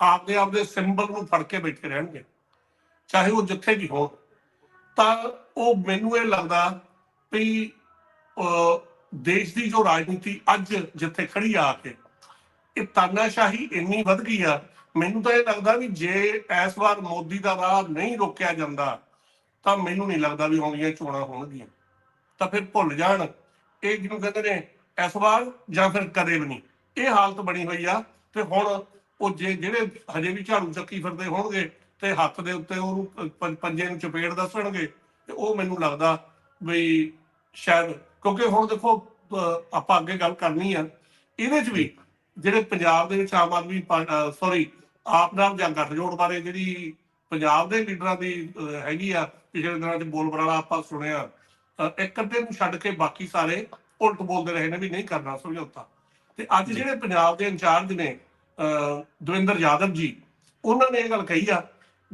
B: ਆਪਦੇ ਆਪਦੇ ਸਿੰਬਲ ਨੂੰ ਫੜ ਕੇ ਬੈਠੇ ਰਹਿਣਗੇ ਚਾਹੇ ਉਹ ਜਿੱਥੇ ਵੀ ਹੋਣ ਤਾਂ ਉਹ ਮੈਨੂੰ ਇਹ ਲੱਗਦਾ ਵੀ ਦੇਸ਼ ਦੀ ਜੋ ਰਾਜਨੀਤੀ ਅੱਜ ਜਿੱਥੇ ਖੜੀ ਆ ਕੇ ਇਹ ਤਾਨਾਸ਼ਾਹੀ ਇੰਨੀ ਵੱਧ ਗਈ ਆ ਮੈਨੂੰ ਤਾਂ ਇਹ ਲੱਗਦਾ ਵੀ ਜੇ ਇਸ ਵਾਰ ਮੋਦੀ ਦਾ ਰਾਹ ਨਹੀਂ ਰੋਕਿਆ ਜਾਂਦਾ ਤਾਂ ਮੈਨੂੰ ਨਹੀਂ ਲੱਗਦਾ ਵੀ ਆਉਂਦੀਆਂ ਚੋਣਾਂ ਹੋਣਗੀਆਂ। ਤਾਂ ਫਿਰ ਭੁੱਲ ਜਾਣ ਇਹ ਜਿਹਨੂੰ ਕਹਿੰਦੇ ਨੇ ਇਸ ਵਾਰ ਜਾਂ ਫਿਰ ਕਦੇ ਵੀ ਨਹੀਂ। ਇਹ ਹਾਲਤ ਬਣੀ ਹੋਈ ਆ ਤੇ ਹੁਣ ਉਹ ਜੇ ਜਿਹੜੇ ਹਜੇ ਵੀ ਝਾੜੂ ਚੱਕੀ ਫਿਰਦੇ ਹੋਣਗੇ ਤੇ ਹੱਥ ਦੇ ਉੱਤੇ ਉਹਨੂੰ ਪੰਜੇ ਨੂੰ ਚਪੇੜ ਦੱਸਣਗੇ ਤੇ ਉਹ ਮੈਨੂੰ ਲੱਗਦਾ ਵੀ ਸ਼ਾਇਦ ਕਿਉਂਕਿ ਹੁਣ ਦੇਖੋ ਆਪਾਂ ਅੱਗੇ ਗੱਲ ਕਰਨੀ ਆ, ਇਹਦੇ 'ਚ ਵੀ ਜਿਹੜੇ ਪੰਜਾਬ ਦੇ ਵਿੱਚ ਆਮ ਆਦਮੀ ਸੌਰੀ ਆਪ ਨਾਲ ਜਾਂ ਗੱਠਜੋੜ ਬਾਰੇ ਜਿਹੜੀ ਪੰਜਾਬ ਦੇ ਲੀਡਰਾਂ ਦੀ ਹੈਗੀ ਆ, ਪਿਛਲੇ ਦਿਨਾਂ 'ਚ ਬੋਲ ਬਰਾਲਾ ਆਪਾਂ ਸੁਣਿਆ। ਇੱਕ ਅੱਧੇ ਨੂੰ ਛੱਡ ਕੇ ਬਾਕੀ ਸਾਰੇ ਉਲਟ ਬੋਲਦੇ ਰਹੇ ਨੇ ਵੀ ਨਹੀਂ ਕਰਨਾ ਸਮਝੌਤਾ। ਤੇ ਅੱਜ। ਜਿਹੜੇ ਪੰਜਾਬ ਦੇ ਇੰਚਾਰਜ ਨੇ ਦਵਿੰਦਰ ਯਾਦਵ ਜੀ ਉਹਨਾਂ ਨੇ ਇਹ ਗੱਲ ਕਹੀ ਆ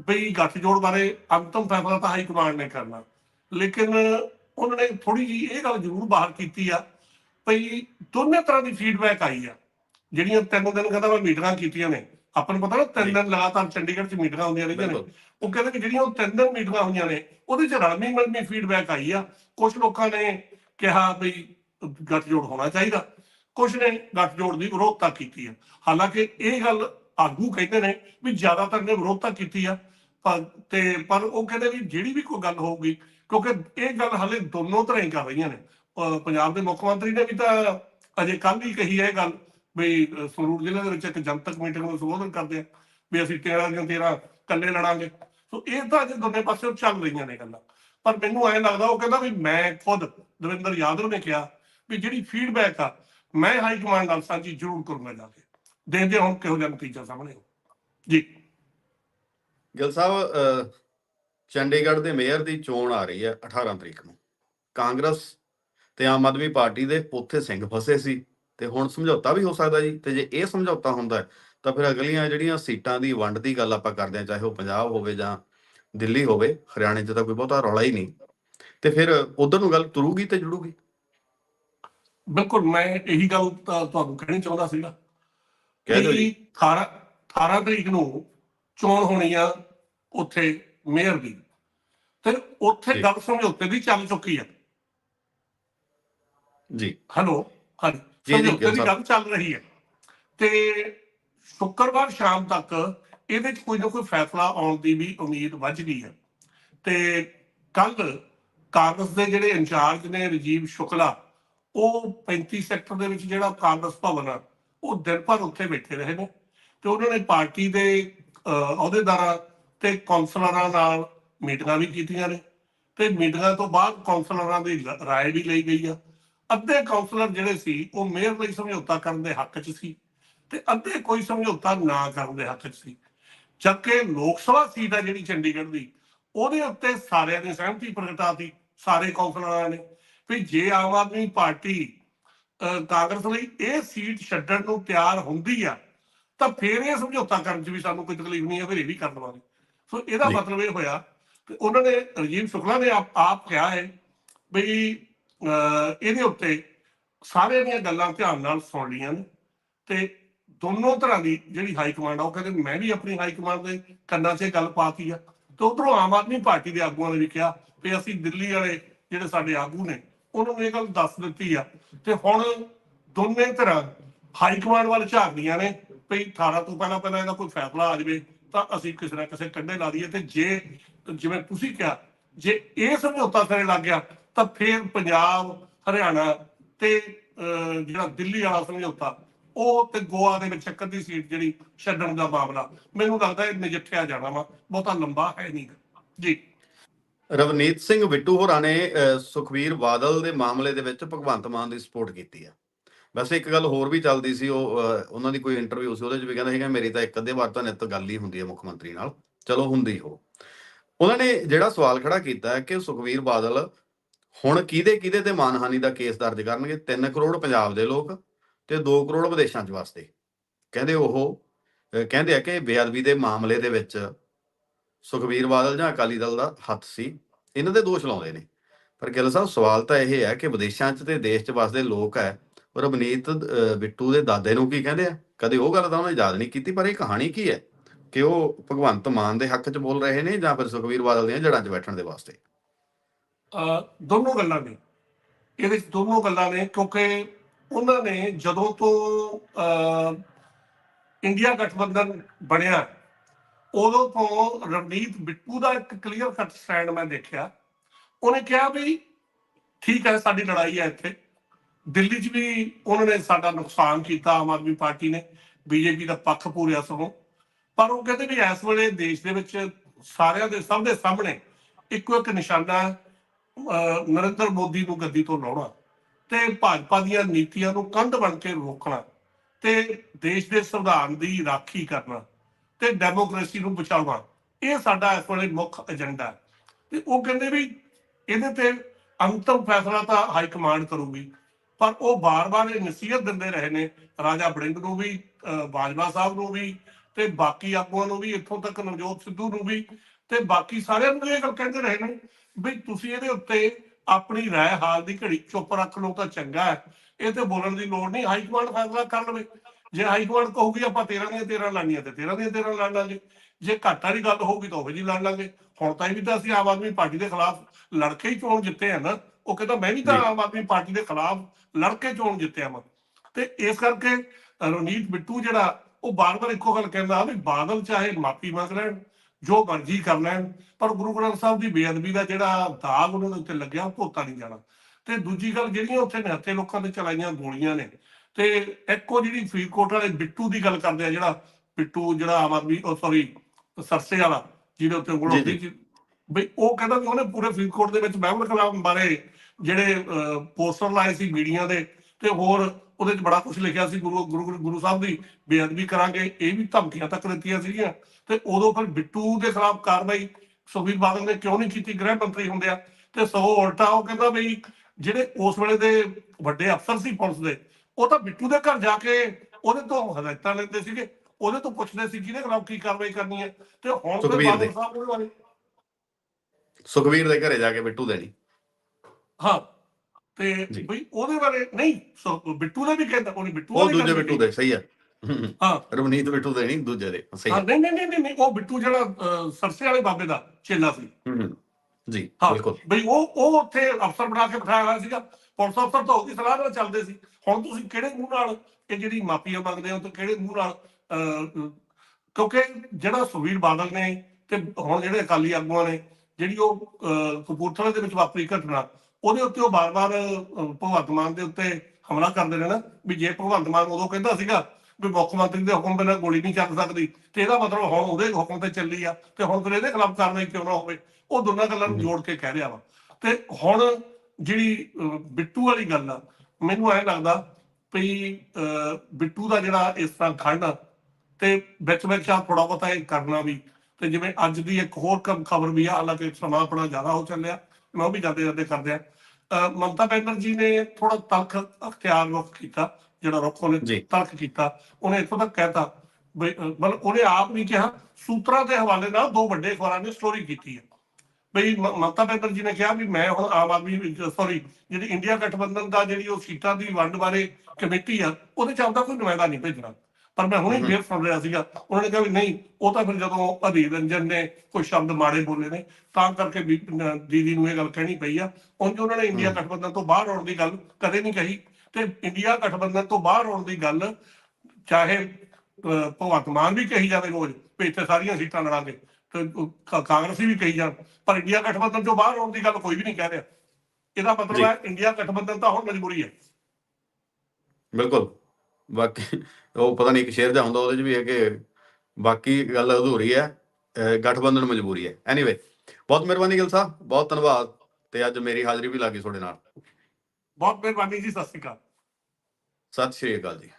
B: ਬਈ ਗੱਠਜੋੜ ਬਾਰੇ ਅੰਤਮ ਫੈਸਲਾ ਤਾਂ ਹਾਈ ਕਮਾਂਡ ਨੇ ਕਰਨਾ। ਲੇਕਿਨ ਉਹਨਾਂ ਨੇ ਥੋੜੀ ਜੀ ਇਹ ਗੱਲ ਜ਼ਰੂਰ ਬਾਹਰ ਕੀਤੀ ਆ ਭਈ ਦੋਨੇ ਤਰ੍ਹਾਂ ਦੀ ਫੀਡਬੈਕ ਆਈ ਆ ਜਿਹੜੀਆਂ ਤਿੰਨ ਦਿਨ ਕਹਿੰਦਾ ਮੈਂ ਮੀਟਿੰਗਾਂ ਕੀਤੀਆਂ ਨੇ। ਆਪਾਂ ਨੂੰ ਪਤਾ ਨਾ ਤਿੰਨ। ਦਿਨ ਲਗਾਤਾਰ ਚੰਡੀਗੜ੍ਹ 'ਚ ਮੀਟਿੰਗਾਂ ਹੁੰਦੀਆਂ ਰਹੀਆਂ ਨੇ। ਉਹ ਕਹਿੰਦੇ ਕਿ ਜਿਹੜੀਆਂ ਉਹ ਤਿੰਨ ਦਿਨ ਮੀਟਿੰਗਾਂ ਹੋਈਆਂ ਨੇ ਉਹਦੇ 'ਚ ਰਲਮੀ ਮਿਲਮੀ ਫੀਡਬੈਕ ਆਈ ਆ। ਕੁਝ ਲੋਕਾਂ ਨੇ ਕਿਹਾ ਵੀ ਗੱਠਜੋੜ ਹੋਣਾ ਚਾਹੀਦਾ। ਕੁਝ ਨੇ ਗੱਠਜੋੜ ਦੀ ਵਿਰੋਧਤਾ ਕੀਤੀ ਹੈ ਹਾਲਾਂਕਿ ਇਹ ਗੱਲ ਆਗੂ ਕਹਿੰਦੇ ਨੇ ਵੀ ਜ਼ਿਆਦਾਤਰ ਨੇ ਵਿਰੋਧਤਾ ਕੀਤੀ ਆ। ਪਰ ਤੇ ਪਰ ਉਹ ਕਹਿੰਦੇ ਵੀ ਜਿਹੜੀ ਵੀ ਕੋਈ ਗੱਲ ਹੋਊਗੀ ਕਿਉਂਕਿ ਇਹ ਗੱਲ ਹਲੇ ਦੋਨੋਂ ਤਰ੍ਹਾਂ ਹੀ ਕਰ ਰਹੀਆਂ ਨੇ। ਪੰਜਾਬ ਦੇ ਮੁੱਖ ਮੰਤਰੀ ਨੇ ਵੀ ਤਾਂ ਅਜੇ ਕੱਲ ਹੀ ਕਹੀ ਹੈ ਇਹ ਗੱਲ। ਵੀ ਸੰਗਰੂਰ ਜ਼ਿਲ੍ਹੇ ਦੇ ਵਿੱਚ ਇੱਕ ਜਨਤਕ ਮੀਟਿੰਗ ਨੂੰ ਸੰਬੋਧਨ ਕਰਦੇ ਆ ਵੀ ਅਸੀਂ 13 ਦੀਆਂ 13 ਇਕੱਲੇ ਲੜਾਂਗੇ। ਸੋ ਇਹ ਤਾਂ ਅਜੇ ਦੋਨੇ ਪਾਸੇ ਚੱਲ ਰਹੀਆਂ ਨੇ ਗੱਲਾਂ। ਪਰ ਮੈਨੂੰ ਐਂ ਲੱਗਦਾ ਉਹ ਕਹਿੰਦਾ ਵੀ ਮੈਂ ਖੁਦ ਦਵਿੰਦਰ ਯਾਦਵ ਨੇ ਕਿਹਾ ਵੀ ਜਿਹੜੀ ਫੀਡਬੈਕ ਆ ਮੈਂ ਹਾਈ ਕਮਾਂਡ ਨਾਲ ਸਾਂਝੀ ਜ਼ਰੂਰ ਕਰੂੰਗਾ ਜਾ ਕੇ। ਦੇਖਦੇ ਹਾਂ ਹੁਣ ਕਿਹੋ ਜਿਹਾ ਨਤੀਜਾ ਸਾਹਮਣੇ ਜੀ।
A: ਗਿੱਲ ਸਾਹਿਬ ਅਹ, ਚੰਡੀਗੜ੍ਹ ਦੇ ਮੇਅਰ ਦੀ ਚੋਣ ਆ ਰਹੀ ਹੈ 18 ਤਰੀਕ ਨੂੰ। ਕਾਂਗਰਸ ਤੇ ਆਮ ਆਦਮੀ ਪਾਰਟੀ ਦੇ ਉੱਥੇ ਸਿੰਘ ਫਸੇ ਸੀ। ਤੇ ਹੁਣ ਸਮਝੌਤਾ ਵੀ ਹੋ ਸਕਦਾ ਜੀ ਤੇ ਜੇ ਇਹ ਸਮਝੌਤਾ ਹੁੰਦਾ ਤਾਂ ਫਿਰ ਅਗਲੀਆਂ ਜਿਹੜੀਆਂ ਸੀਟਾਂ ਦੀ ਵੰਡ ਦੀ ਗੱਲ ਆਪਾਂ ਕਰਦੇ ਹਾਂ ਚਾਹੇ ਉਹ ਪੰਜਾਬ ਹੋਵੇ ਜਾਂ ਦਿੱਲੀ ਹੋਵੇ ਹਰਿਆਣੇ 'ਚ ਤਾਂ ਕੋਈ ਬਹੁਤਾ ਰੌਲਾ ਹੀ ਨਹੀਂ। ਤੇ ਫਿਰ ਉਧਰ ਨੂੰ ਗੱਲ ਤੁਰੂਗੀ ਤੇ ਜੁੜੂਗੀ?
B: ਬਿਲਕੁਲ ਮੈਂ ਇਹੀ ਗੱਲ ਤੁਹਾਨੂੰ ਕਹਿਣੀ ਚਾਹੁੰਦਾ ਸੀਗਾ
A: ਕਹਿ ਦਿਓ ਜੀ।
B: ਕਿ 18 18 ਤਰੀਕ ਨੂੰ ਚੋਣ ਹੋਣੀ ਆ ਉੱਥੇ ਮੇਅਰ ਦੀ। ਤੇ ਉੱਥੇ। ਗੱਲ ਸਮਝੌਤੇ ਦੀ ਚੱਲ ਚੁੱਕੀ ਆ।
A: ਜੀ।
B: ਹੈਲੋ ਹਾਂਜੀ। ਸਮਝੌਤੇ ਦੀ। ਗੱਲ ਚੱਲ ਰਹੀ ਹੈ। ਤੇ ਸ਼ੁੱਕਰਵਾਰ ਸ਼ਾਮ ਤੱਕ ਇਹਦੇ 'ਚ ਕੋਈ ਨਾ ਕੋਈ ਫੈਸਲਾ ਆਉਣ ਦੀ ਵੀ ਉਮੀਦ ਵੱਜ ਗਈ ਹੈ। ਤੇ ਕੱਲ ਕਾਂਗਰਸ ਦੇ ਜਿਹੜੇ ਇੰਚਾਰਜ ਨੇ ਰਜੀਵ ਸ਼ੁਕਲਾ ਉਹ 35 ਸੈਕਟਰ ਦੇ ਵਿੱਚ ਜਿਹੜਾ ਕਾਂਗਰਸ ਭਵਨ ਆ ਉਹ ਦਿਨ ਭਰ ਉੱਥੇ ਬੈਠੇ ਰਹੇ ਨੇ। ਤੇ ਉਹਨਾਂ ਨੇ ਪਾਰਟੀ ਦੇ ਅਹ, ਅਹੁਦੇਦਾਰਾਂ ਤੇ ਕੌਂਸਲਰਾਂ ਨਾਲ ਮੀਟਿੰਗਾਂ ਵੀ ਕੀਤੀਆਂ ਨੇ। ਤੇ ਮੀਟਿੰਗਾਂ ਤੋਂ ਬਾਅਦ ਕੌਂਸਲਰਾਂ ਦੀ ਰਾਏ ਵੀ ਲਈ ਗਈ ਆ। ਅੱਧੇ ਕਾਉਂਸਲਰ ਜਿਹੜੇ ਸੀ ਉਹ ਮੇਅਰ ਲਈ ਸਮਝੌਤਾ ਕਰਨ ਦੇ ਹੱਕ 'ਚ ਸੀ ਤੇ ਅੱਧੇ ਕੋਈ ਸਮਝੌਤਾ ਨਾ ਕਰਨ ਦੇ ਹੱਕ 'ਚ ਸੀ। ਜਦਕਿ ਲੋਕ ਸਭਾ ਸੀਟ ਆ ਜਿਹੜੀ ਚੰਡੀਗੜ੍ਹ ਦੀ ਉਹਦੇ ਉੱਤੇ ਸਾਰਿਆਂ ਨੇ ਸਹਿਮਤੀ ਪ੍ਰਗਟਾਤੀ ਸਾਰੇ ਕਾਉਂਸਲਰਾਂ ਨੇ। ਵੀ ਜੇ ਆਮ ਆਦਮੀ ਪਾਰਟੀ ਕਾਂਗਰਸ ਲਈ ਇਹ ਸੀਟ ਛੱਡਣ ਨੂੰ ਤਿਆਰ ਹੁੰਦੀ ਆ ਤਾਂ ਫੇਰ ਇਹ ਸਮਝੌਤਾ ਕਰਨ 'ਚ ਵੀ ਸਾਨੂੰ ਕੋਈ ਤਕਲੀਫ ਨਹੀਂ ਹੈ ਫਿਰ ਇਹ ਵੀ ਕਰ ਲਵਾਂਗੇ। ਸੋ ਇਹਦਾ। ਮਤਲਬ ਇਹ ਹੋਇਆ ਕਿ ਉਹਨਾਂ ਨੇ ਰਜੀਵ ਸ਼ੁਕਲਾ ਨੇ ਆਪ ਆਪ ਕਿਹਾ ਹੈ ਵੀ ਇਹਦੇ ਉੱਤੇ ਸਾਰਿਆਂ ਦੀਆਂ ਗੱਲਾਂ ਧਿਆਨ ਨਾਲ ਸੁਣ ਲਈਆਂ ਨੇ ਤੇ ਦੋਨੋਂ ਤਰ੍ਹਾਂ ਦੀ ਜਿਹੜੀ ਹਾਈ ਕਮਾਂਡ ਆ, ਉਹ ਕਹਿੰਦੇ ਮੈਂ ਵੀ ਆਪਣੀ ਹਾਈ ਕਮਾਂਡ ਦੇ ਕੰਨਾਂ 'ਚ ਇਹ ਗੱਲ ਪਾਤੀ ਆ। ਤੇ ਉਧਰੋਂ ਆਮ ਆਦਮੀ ਪਾਰਟੀ ਦੇ ਆਗੂਆਂ ਨੇ ਵੀ ਕਿਹਾ ਵੀ ਅਸੀਂ ਦਿੱਲੀ ਵਾਲੇ ਜਿਹੜੇ ਸਾਡੇ ਆਗੂ ਨੇ, ਉਹਨਾਂ ਨੂੰ ਇਹ ਗੱਲ ਦੱਸ ਦਿੱਤੀ ਆ। ਤੇ ਹੁਣ ਦੋਨੇ ਤਰ੍ਹਾਂ ਹਾਈ ਕਮਾਂਡ ਵੱਲ ਝਾਕਦੀਆਂ ਨੇ ਵੀ 18 ਤੋਂ ਪਹਿਲਾਂ ਪਹਿਲਾਂ ਇਹਦਾ ਕੋਈ ਫੈਸਲਾ ਆ ਜਾਵੇ ਤਾਂ ਅਸੀਂ ਕਿਸੇ ਨਾ ਕਿਸੇ ਕੰਢੇ ਲਾ ਦਈਏ ਤੇ ਜੇ ਜਿਵੇਂ ਤੁਸੀਂ ਕਿਹਾ, ਜੇ ਇਹ ਸਮਝੌਤਾ ਸਿਰੇ ਲੱਗ ਗਿਆ ਤਾਂ ਫਿਰ ਪੰਜਾਬ ਹਰਿਆਣਾ ਤੇ ਜਿਹੜਾ ਦਿੱਲੀ ਵਾਲਾ ਸਮਝੌਤਾ ਉਹ ਤੇ ਗੋਆ ਦੇ ਵਿੱਚ ਇੱਕ ਅੱਧੀ ਸੀਟ ਜਿਹੜੀ ਛੱਡਣ ਦਾ ਮਾਮਲਾ ਮੈਨੂੰ ਲੱਗਦਾ ਇਹ ਨਜਿੱਠਿਆ ਜਾਣਾ ਵਾ ਬਹੁਤਾ ਲੰਬਾ ਹੈ ਨਹੀਂ। ਜੀ।
A: ਰਵਨੀਤ ਸਿੰਘ ਬਿੱਟੂ ਹੋਰਾਂ ਨੇ ਅਹ, ਬਾਦਲ ਦੇ ਮਾਮਲੇ ਦੇ ਵਿੱਚ ਭਗਵੰਤ ਮਾਨ ਦੀ ਸਪੋਰਟ ਕੀਤੀ ਆ। ਵੈਸੇ ਇੱਕ ਗੱਲ ਹੋਰ ਵੀ ਚੱਲਦੀ ਸੀ ਉਹ ਉਹਨਾਂ ਦੀ ਕੋਈ ਇੰਟਰਵਿਊ ਸੀ ਉਹਦੇ ਵਿੱਚ ਵੀ ਕਹਿੰਦਾ ਸੀਗਾ ਮੇਰੀ ਤਾਂ ਇੱਕ ਅੱਧੇ ਵਾਰ ਤਾਂ ਨਿੱਤ ਗੱਲ ਹੀ ਹੁੰਦੀ ਹੈ ਮੁੱਖ ਮੰਤਰੀ ਨਾਲ। ਚਲੋ ਹੁੰਦੀ ਹੋ। ਉਹਨਾਂ ਨੇ ਜਿਹੜਾ ਸਵਾਲ ਖੜਾ ਕੀਤਾ ਕਿ ਸੁਖਬੀਰ ਬਾਦਲ ਹੁਣ ਕਿਹਦੇ ਕਿਹਦੇ ਤੇ ਮਾਨਹਾਨੀ ਦਾ ਕੇਸ ਦਰਜ ਕਰਨਗੇ? 3 ਕਰੋੜ ਪੰਜਾਬ ਦੇ ਲੋਕ ਤੇ 2 ਕਰੋੜ ਵਿਦੇਸ਼ਾਂ 'ਚ ਵਾਸਤੇ ਕਹਿੰਦੇ ਉਹ ਕਹਿੰਦੇ ਆ ਕਿ ਬੇਅਦਬੀ ਦੇ ਮਾਮਲੇ ਦੇ ਵਿੱਚ ਸੁਖਬੀਰ ਬਾਦਲ ਜਾਂ ਅਕਾਲੀ ਦਲ ਦਾ ਹੱਥ ਸੀ। ਇਹਨਾਂ ਦੇ ਦੋਸ਼ ਲਾਉਂਦੇ ਨੇ। ਪਰ ਗਿੱਲ ਸਾਹਿਬ ਸਵਾਲ ਤਾਂ ਇਹ ਹੈ ਕਿ ਵਿਦੇਸ਼ਾਂ 'ਚ ਤੇ ਦੇਸ਼ 'ਚ ਵਸਦੇ ਲੋਕ ਹੈ ਰਵਨੀਤ ਅਹ, ਬਿੱਟੂ ਦੇ ਦਾਦੇ ਨੂੰ ਕੀ ਕਹਿੰਦੇ ਆ? ਕਦੇ ਉਹ ਗੱਲ ਤਾਂ ਉਹਨੇ ਯਾਦ ਨਹੀਂ ਕੀਤੀ ਪਰ ਇਹ ਕਹਾਣੀ ਕੀ ਹੈ? ਕਿ ਉਹ ਭਗਵੰਤ ਮਾਨ ਦੇ ਹੱਕ 'ਚ ਬੋਲ ਰਹੇ ਨੇ ਜਾਂ ਫਿਰ ਸੁਖਬੀਰ ਬਾਦਲ ਦੀਆਂ ਜੜ੍ਹਾਂ 'ਚ ਬੈਠਣ ਦੇ ਵਾਸਤੇ?
B: ਦੋਨੋਂ ਗੱਲਾਂ ਨੇ। ਇਹਦੇ ਵਿੱਚ ਦੋਨੋਂ ਗੱਲਾਂ ਨੇ ਕਿਉਂਕਿ ਉਹਨਾਂ ਨੇ ਜਦੋਂ ਤੋਂ ਇੰਡੀਆ ਗਠਬੰਧਨ ਬਣਿਆ, ਉਦੋਂ ਤੋਂ ਰਵਨੀਤ ਬਿੱਟੂ ਦਾ ਇੱਕ ਕਲੀਅਰ ਕੱਟ ਸਟੈਂਡ ਮੈਂ ਦੇਖਿਆ। ਉਹਨੇ ਕਿਹਾ ਵੀ ਠੀਕ ਹੈ, ਸਾਡੀ ਲੜਾਈ ਹੈ ਇੱਥੇ। ਦਿੱਲੀ 'ਚ ਵੀ ਉਹਨਾਂ ਨੇ ਸਾਡਾ ਨੁਕਸਾਨ ਕੀਤਾ, ਆਮ ਆਦਮੀ ਪਾਰਟੀ ਨੇ, ਬੀਜੇਪੀ ਦਾ ਪੱਖ ਪੂਰਿਆ ਸਗੋਂ। ਪਰ ਉਹ ਕਹਿੰਦੇ ਵੀ ਇਸ ਵੇਲੇ ਦੇਸ਼ ਦੇ ਵਿੱਚ ਸਾਰਿਆਂ ਦੇ, ਸਭ ਦੇ ਸਾਹਮਣੇ ਇੱਕੋ ਇੱਕ ਨਿਸ਼ਾਨਾ ਨਰਿੰਦਰ ਮੋਦੀ ਨੂੰ ਗੱਦੀ ਤੋਂ ਲਾਉਣਾ ਤੇ ਭਾਜਪਾ ਦੀਆਂ ਨੀਤੀਆਂ ਨੂੰ ਕੰਧ ਬਣ ਕੇ ਰੋਕਣਾ ਤੇ ਦੇਸ਼ ਦੇ ਸੰਵਿਧਾਨ ਦੀ ਰਾਖੀ ਕਰਨਾ ਤੇ ਡੈਮੋਕ੍ਰੇਸੀ ਨੂੰ ਬਚਾਉਣਾ, ਇਹ ਸਾਡਾ ਇਸ ਵੇਲੇ ਮੁੱਖ ਏਜੰਡਾ ਹੈ। ਤੇ ਉਹ ਕਹਿੰਦੇ ਵੀ ਇਹਦੇ ਤੇ ਅੰਤਮ ਫੈਸਲਾ ਤਾਂ ਹਾਈ ਕਮਾਂਡ ਕਰੂਗੀ, ਪਰ ਉਹ ਬਾਰ-ਬਾਰ ਇਹ ਨਸੀਹਤ ਦਿੰਦੇ ਰਹੇ ਨੇ, ਰਾਜਾ ਬੜਿੰਗ ਨੂੰ ਵੀ ਬਾਜਵਾ ਸਾਹਿਬ ਨੂੰ ਵੀ ਤੇ ਬਾਕੀ ਆਗੂਆਂ ਨੂੰ ਵੀ, ਇੱਥੋਂ ਤੱਕ ਨਵਜੋਤ ਸਿੱਧੂ ਨੂੰ ਵੀ ਤੇ ਬਾਕੀ ਸਾਰਿਆਂ ਨੂੰ ਇਹ ਗੱਲ ਕਹਿੰਦੇ ਰਹੇ ਨੇ ਵੀ ਤੁਸੀਂ ਇਹਦੇ ਉੱਤੇ ਆਪਣੀ ਰਾਏ ਹਾਲ ਦੀ ਘੜੀ ਚੁੱਪ ਰੱਖ ਲਓ ਤਾਂ ਚੰਗਾ ਹੈ। ਇਹ ਤੇ ਬੋਲਣ ਦੀ ਲੋੜ ਨਹੀਂ। ਹਾਈ ਕਮਾਂਡ ਫੈਸਲਾ ਕਰ ਲਵੇ। ਜੇ ਹਾਈ ਕਮਾਂਡ ਕਹੂਗੀ ਆਪਾਂ 13 ਦੀਆਂ 13 ਲਾਣੀਆਂ ਤੇ 13 ਦੀਆਂ 13 ਲੜ ਲਾਂਗੇ। ਜੇ ਘਾਟਾ ਦੀ ਗੱਲ ਹੋਊਗੀ ਤਾਂ ਉਹ ਜੀ ਲੜ ਲਾਂਗੇ। ਹੁਣ ਤਾਂ ਇਹ ਵੀ ਤਾਂ ਅਸੀਂ ਆਮ ਆਦਮੀ ਪਾਰਟੀ ਦੇ ਖਿਲਾਫ ਲੜ ਕੇ ਹੀ ਚੋਣ ਜਿੱਤੇ ਆ ਨਾ ਉਹ ਕਹਿੰਦਾ ਮੈਂ ਵੀ ਤਾਂ। ਆਮ ਆਦਮੀ ਪਾਰਟੀ ਦੇ ਖਿਲਾਫ ਲੜ ਕੇ ਚੋਣ ਜਿੱਤਿਆ ਮੈਂ। ਤੇ ਇਸ ਕਰਕੇ ਰਣਜੀਤ ਬਿੱਟੂ ਜਿਹੜਾ ਉਹ ਬਾਰ-ਬਾਰ ਇੱਕੋ ਗੱਲ ਕਹਿੰਦਾ ਵੀ ਬਾਦਲ ਚਾਹੇ ਮਾਫੀ ਮੰਗ ਲੈਣ ਜੋ ਮਰਜ਼ੀ ਕਰ ਲੈਣ ਪਰ ਗੁਰੂ ਗ੍ਰੰਥ ਸਾਹਿਬ ਦੀ ਬੇਅਦਬੀ ਦਾ ਜਿਹੜਾ ਦਾਗ ਉਹਨਾਂ ਦੇ ਉੱਤੇ ਲੱਗਿਆ ਉਹ ਧੋਤਾ ਨਹੀਂ ਜਾਣਾ। ਤੇ ਦੂਜੀ ਗੱਲ ਜਿਹੜੀਆਂ ਉੱਥੇ ਨਿਹੱਥੇ ਲੋਕਾਂ ਤੇ ਚਲਾਈਆਂ ਗੋਲੀਆਂ ਨੇ ਤੇ ਇੱਕੋ ਜਿਹੜੀ ਫਰੀਦਕੋਟ ਵਾਲੇ ਬਿੱਟੂ ਦੀ ਗੱਲ ਕਰਦੇ ਆ ਜਿਹੜਾ ਬਿੱਟੂ ਜਿਹੜਾ ਆਮ ਆਦਮੀ ਉਹ ਸੌਰੀ ਸਰਸੇ ਵਾਲਾ ਜਿਹਦੇ ਉੱਤੇ ਗੋਲੀ ਸੀ। ਬਈ ਉਹ ਕਹਿੰਦਾ ਵੀ ਉਹਨੇ ਪੂਰੇ ਫਰੀਦਕੋਟ ਦੇ ਵਿੱਚ ਮਹਿਮੂਦ ਕਲਾਮ ਬਾਰੇ ਜਿਹੜੇ ਪੋਸਟਰ ਲਾਏ ਸੀ ਮੀਡੀਆ ਦੇ ਤੇ ਹੋਰ ਉਹਦੇ 'ਚ ਬੜਾ ਕੁਝ ਲਿਖਿਆ ਸੀ ਗੁਰੂ ਗੁਰੂ ਗੁਰੂ ਸਾਹਿਬ ਦੀ ਬੇਅਦਬੀ ਕਰਾਂਗੇ ਇਹ ਵੀ ਧਮਕੀਆਂ ਤੱਕ ਦਿੱਤੀਆਂ ਸੀਗੀਆਂ। ਤੇ ਉਦੋਂ ਫਿਰ ਬਿੱਟੂ ਦੇ ਖਿਲਾਫ ਕਾਰਵਾਈ ਸੁਖਬੀਰ ਬਾਦਲ ਨੇ ਕਿਉਂ ਨਹੀਂ ਕੀਤੀ? ਗ੍ਰਹਿ ਮੰਤਰੀ ਹੁੰਦਿਆ ਤੇ ਸੋ ਉਲਟਾ ਉਹ ਕਹਿੰਦਾ ਬਈ ਜਿਹੜੇ ਉਸ ਵੇਲੇ ਦੇ ਵੱਡੇ ਅਫਸਰ ਸੀ ਪੁਲਿਸ ਦੇ ਉਹ ਤਾਂ ਬਿੱਟੂ ਦੇ ਘਰ ਜਾ ਕੇ ਉਹਦੇ ਤੋਂ ਹਦਾਇਤਾਂ ਲੈਂਦੇ ਸੀਗੇ। ਉਹਦੇ ਤੋਂ ਪੁੱਛਦੇ ਸੀ ਕਿਹਦੇ ਖਿਲਾਫ ਕੀ ਕਾਰਵਾਈ ਕਰਨੀ ਹੈ? ਤੇ ਹੁਣ ਫਿਰ
A: ਸੁਖਬੀਰ ਦੇ।
B: ਬਾਦਲ ਸਾਹਿਬ ਉਹਦੇ ਬਾਰੇ
A: ਸੁਖਵੀਰ ਦੇ ਘਰੇ ਜਾ ਕੇ ਬਿੱਟੂ ਦੇਣੀ
B: ਹਾਂ। ਤੇ। ਬਈ ਉਹਦੇ ਬਾਰੇ ਨਹੀਂ ਸੋ ਬਿੱਟੂ ਨੇ ਵੀ ਕਹਿੰਦਾ ਉਹਨੇ ਬਿੱਟੂ
A: ਉਹ ਦੂਜੇ ਬਿੱਟੂ ਦੇ ਸਹੀ ਆ।
B: ਹਾਂ।
A: ਰਵਨੀਤ ਬਿੱਟੂ ਦੇ ਨਹੀਂ ਦੂਜੇ ਦੇ ਸਹੀ
B: ਹਾਂ
A: ਆ
B: ਨਹੀਂ ਨਹੀਂ ਨਹੀਂ ਉਹ ਬਿੱਟੂ ਜਿਹੜਾ ਸਰਸੇ ਵਾਲੇ ਬਾਬੇ ਦਾ ਚੇਲਾ ਸੀ।
A: ਜੀ ਬਿਲਕੁਲ।
B: ਬਈ ਉਹ ਉਹ ਉੱਥੇ ਅਫਸਰ ਬਣਾ ਕੇ ਬਿਠਾਇਆ ਹੋਇਆ ਸੀਗਾ। ਪੁਲਿਸ ਅਫਸਰ ਤਾਂ ਉਹਦੀ ਸਲਾਹ ਨਾਲ ਚੱਲਦੇ ਸੀ। ਹੁਣ ਤੁਸੀਂ ਕਿਹੜੇ ਮੂੰਹ ਨਾਲ ਇਹ ਜਿਹੜੀ ਮਾਫੀਆ ਮੰਗਦੇ ਹੋ ਤੇ ਕਿਹੜੇ ਮੂੰਹ ਨਾਲ ਕਿਉਂਕਿ ਜਿਹੜਾ ਸੁਖਬੀਰ ਬਾਦਲ ਨੇ ਤੇ ਹੁਣ ਜਿਹੜੇ ਅਕਾਲੀ ਆਗੂਆਂ ਨੇ ਜਿਹੜੀ ਉਹ ਕਪੂਰਥਲੇ ਦੇ ਵਿੱਚ ਵਾਪਰੀ ਘਟਨਾ ਉਹਦੇ ਉੱਤੇ ਉਹ ਬਾਰ-ਬਾਰ ਭਗਵੰਤ ਮਾਨ ਦੇ ਉੱਤੇ ਹਮਲਾ ਕਰਦੇ ਨੇ ਨਾ ਵੀ ਜੇ ਭਗਵੰਤ ਮਾਨ ਉਦੋਂ ਕਹਿੰਦਾ ਸੀਗਾ ਵੀ ਮੁੱਖ ਮੰਤਰੀ ਦੇ ਹੁਕਮ ਬਿਨਾਂ ਗੋਲੀ ਨਹੀਂ ਚੱਲ ਸਕਦੀ ਤੇ ਇਹਦਾ ਮਤਲਬ ਹੁਣ ਉਹਦੇ ਹੁਕਮ ਤੇ ਚੱਲੀ ਆ ਤੇ ਹੁਣ ਫਿਰ ਇਹਦੇ ਖਿਲਾਫ ਕਾਰਵਾਈ ਕਿਉਂ ਨਾ ਹੋਵੇ ਉਹ ਦੋਨਾਂ ਗੱਲਾਂ ਨੂੰ। ਜੋੜ ਕੇ ਕਹਿ ਰਿਹਾ ਵਾ ਤੇ ਹੁਣ ਜਿਹੜੀ ਬਿੱਟੂ ਵਾਲੀ ਗੱਲ ਆ ਮੈਨੂੰ ਐਂ ਲੱਗਦਾ ਵੀ ਬਿੱਟੂ ਦਾ ਜਿਹੜਾ ਇਸ ਤਰ੍ਹਾਂ ਖੜਨਾ ਤੇ ਵਿੱਚ ਵਿੱਚ ਆ ਥੋੜਾ ਬਹੁਤਾ ਇਹ ਕਰਨਾ ਵੀ ਤੇ ਜਿਵੇਂ ਅੱਜ ਦੀ ਇੱਕ ਹੋਰ ਖਬਰ ਵੀ ਆ ਹਾਲਾਂਕਿ ਸਮਾਂ ਆਪਣਾ ਜ਼ਿਆਦਾ ਹੋ ਚੱਲਿਆ ਮੈਂ ਉਹ ਵੀ ਜਾਂਦੇ ਜਾਂਦੇ ਕਰਦੇ ਆ ਮਮਤਾ ਬੈਨਰਜੀ ਨੇ ਥੋੜਾ ਤਲਖ ਅਖਤਿਆਰ ਰੁਖ ਕੀਤਾ ਜਿਹੜਾ ਰੁਖ
A: ਜੀ।
B: ਉਹਨੇ ਤਲਖ ਕੀਤਾ। ਉਹਨੇ ਇੱਥੋਂ ਤੱਕ ਕਹਿਤਾ ਮਤਲਬ ਉਹਨੇ ਆਪ ਨਹੀਂ ਕਿਹਾ ਸੂਤਰਾਂ ਦੇ ਹਵਾਲੇ ਨਾਲ ਦੋ ਵੱਡੇ ਅਖਬਾਰਾਂ ਨੇ ਸਟੋਰੀ ਕੀਤੀ ਹੈ। ਬਈ ਮਮਤਾ ਬੈਨਰਜੀ ਨੇ ਕਿਹਾ ਵੀ ਮੈਂ ਹੁਣ ਆਮ ਆਦਮੀ ਸੌਰੀ ਜਿਹੜੀ ਇੰਡੀਆ ਗਠਬੰਧਨ ਦਾ ਜਿਹੜੀ ਉਹ ਸੀਟਾਂ ਦੀ ਵੰਡ ਬਾਰੇ ਕਮੇਟੀ ਆ ਉਹਦੇ ਚ ਆਪਦਾ ਕੋਈ ਨੁਮਾਇੰਦਾ ਨਹੀਂ ਭੇਜਣਾ। ਪਰ ਮੈਂ ਹੁਣੇ। ਫੇਰ ਸੁਣ ਰਿਹਾ ਸੀਗਾ ਉਹਨਾਂ ਨੇ ਕਿਹਾ ਵੀ ਨਹੀਂ ਉਹ ਤਾਂ ਫਿਰ ਜਦੋਂ ਅਧੀਰ ਰੰਜਨ ਨੇ ਕੋਈ ਸ਼ਬਦ ਮਾੜੇ ਬੋਲੇ ਨੇ ਤਾਂ ਕਰਕੇ ਦੀਦੀ ਨੂੰ ਇਹ ਗੱਲ ਕਹਿਣੀ ਪਈ ਆ ਉਂਝ ਉਹਨਾਂ ਨੇ ਇੰਡੀਆ। ਗਠਬੰਧਨ ਤੋਂ ਬਾਹਰ ਆਉਣ ਦੀ ਗੱਲ ਕਦੇ ਨਹੀਂ ਕਹੀ ਤੇ ਇੰਡੀਆ ਗਠਬੰਧਨ ਤੋਂ ਬਾਹਰ ਆਉਣ ਦੀ ਗੱਲ ਚਾਹੇ ਭਗਵੰਤ ਮਾਨ ਵੀ ਕਹੀ ਜਾਵੇ ਰੋਜ਼ ਵੀ ਇੱਥੇ ਸਾਰੀਆਂ ਸੀਟਾਂ ਲੜਾਂਗੇ ਤੇ ਕਾਂਗਰਸੀ ਵੀ ਕਹੀ ਜਾਣ ਪਰ ਇੰਡੀਆ ਗਠਬੰਧਨ ਤੋਂ ਬਾਹਰ ਆਉਣ ਦੀ ਗੱਲ ਕੋਈ ਵੀ ਨਹੀਂ ਕਹਿ ਰਿਹਾ ਇਹਦਾ ਮਤਲਬ। ਹੈ ਇੰਡੀਆ ਗਠਬੰਧਨ ਤਾਂ ਹੁਣ ਮਜਬੂਰੀ ਹੈ
A: ਬਿਲਕੁਲ ਬਾਕੀ ਉਹ ਪਤਾ ਨਹੀਂ ਇੱਕ ਸ਼ੇਰ ਜਾ ਹੁੰਦਾ ਉਹਦੇ 'ਚ ਵੀ ਹੈ ਕਿ ਬਾਕੀ ਗੱਲ ਅਧੂਰੀ ਹੈ ਗਠਬੰਧਨ ਮਜਬੂਰੀ ਹੈ। ਐਨੀਵੇ ਬਹੁਤ ਮਿਹਰਬਾਨੀ ਗਿਲ ਸਾਹਿਬ ਬਹੁਤ ਧੰਨਵਾਦ ਤੇ ਅੱਜ ਮੇਰੀ ਹਾਜ਼ਰੀ ਵੀ ਲੱਗੀ ਤੁਹਾਡੇ ਨਾਲ।
B: ਬਹੁਤ ਮਿਹਰਬਾਨੀ ਜੀ ਸਤਿ ਸ਼੍ਰੀ ਅਕਾਲ।
A: ਸਤਿ ਸ਼੍ਰੀ ਅਕਾਲ ਜੀ।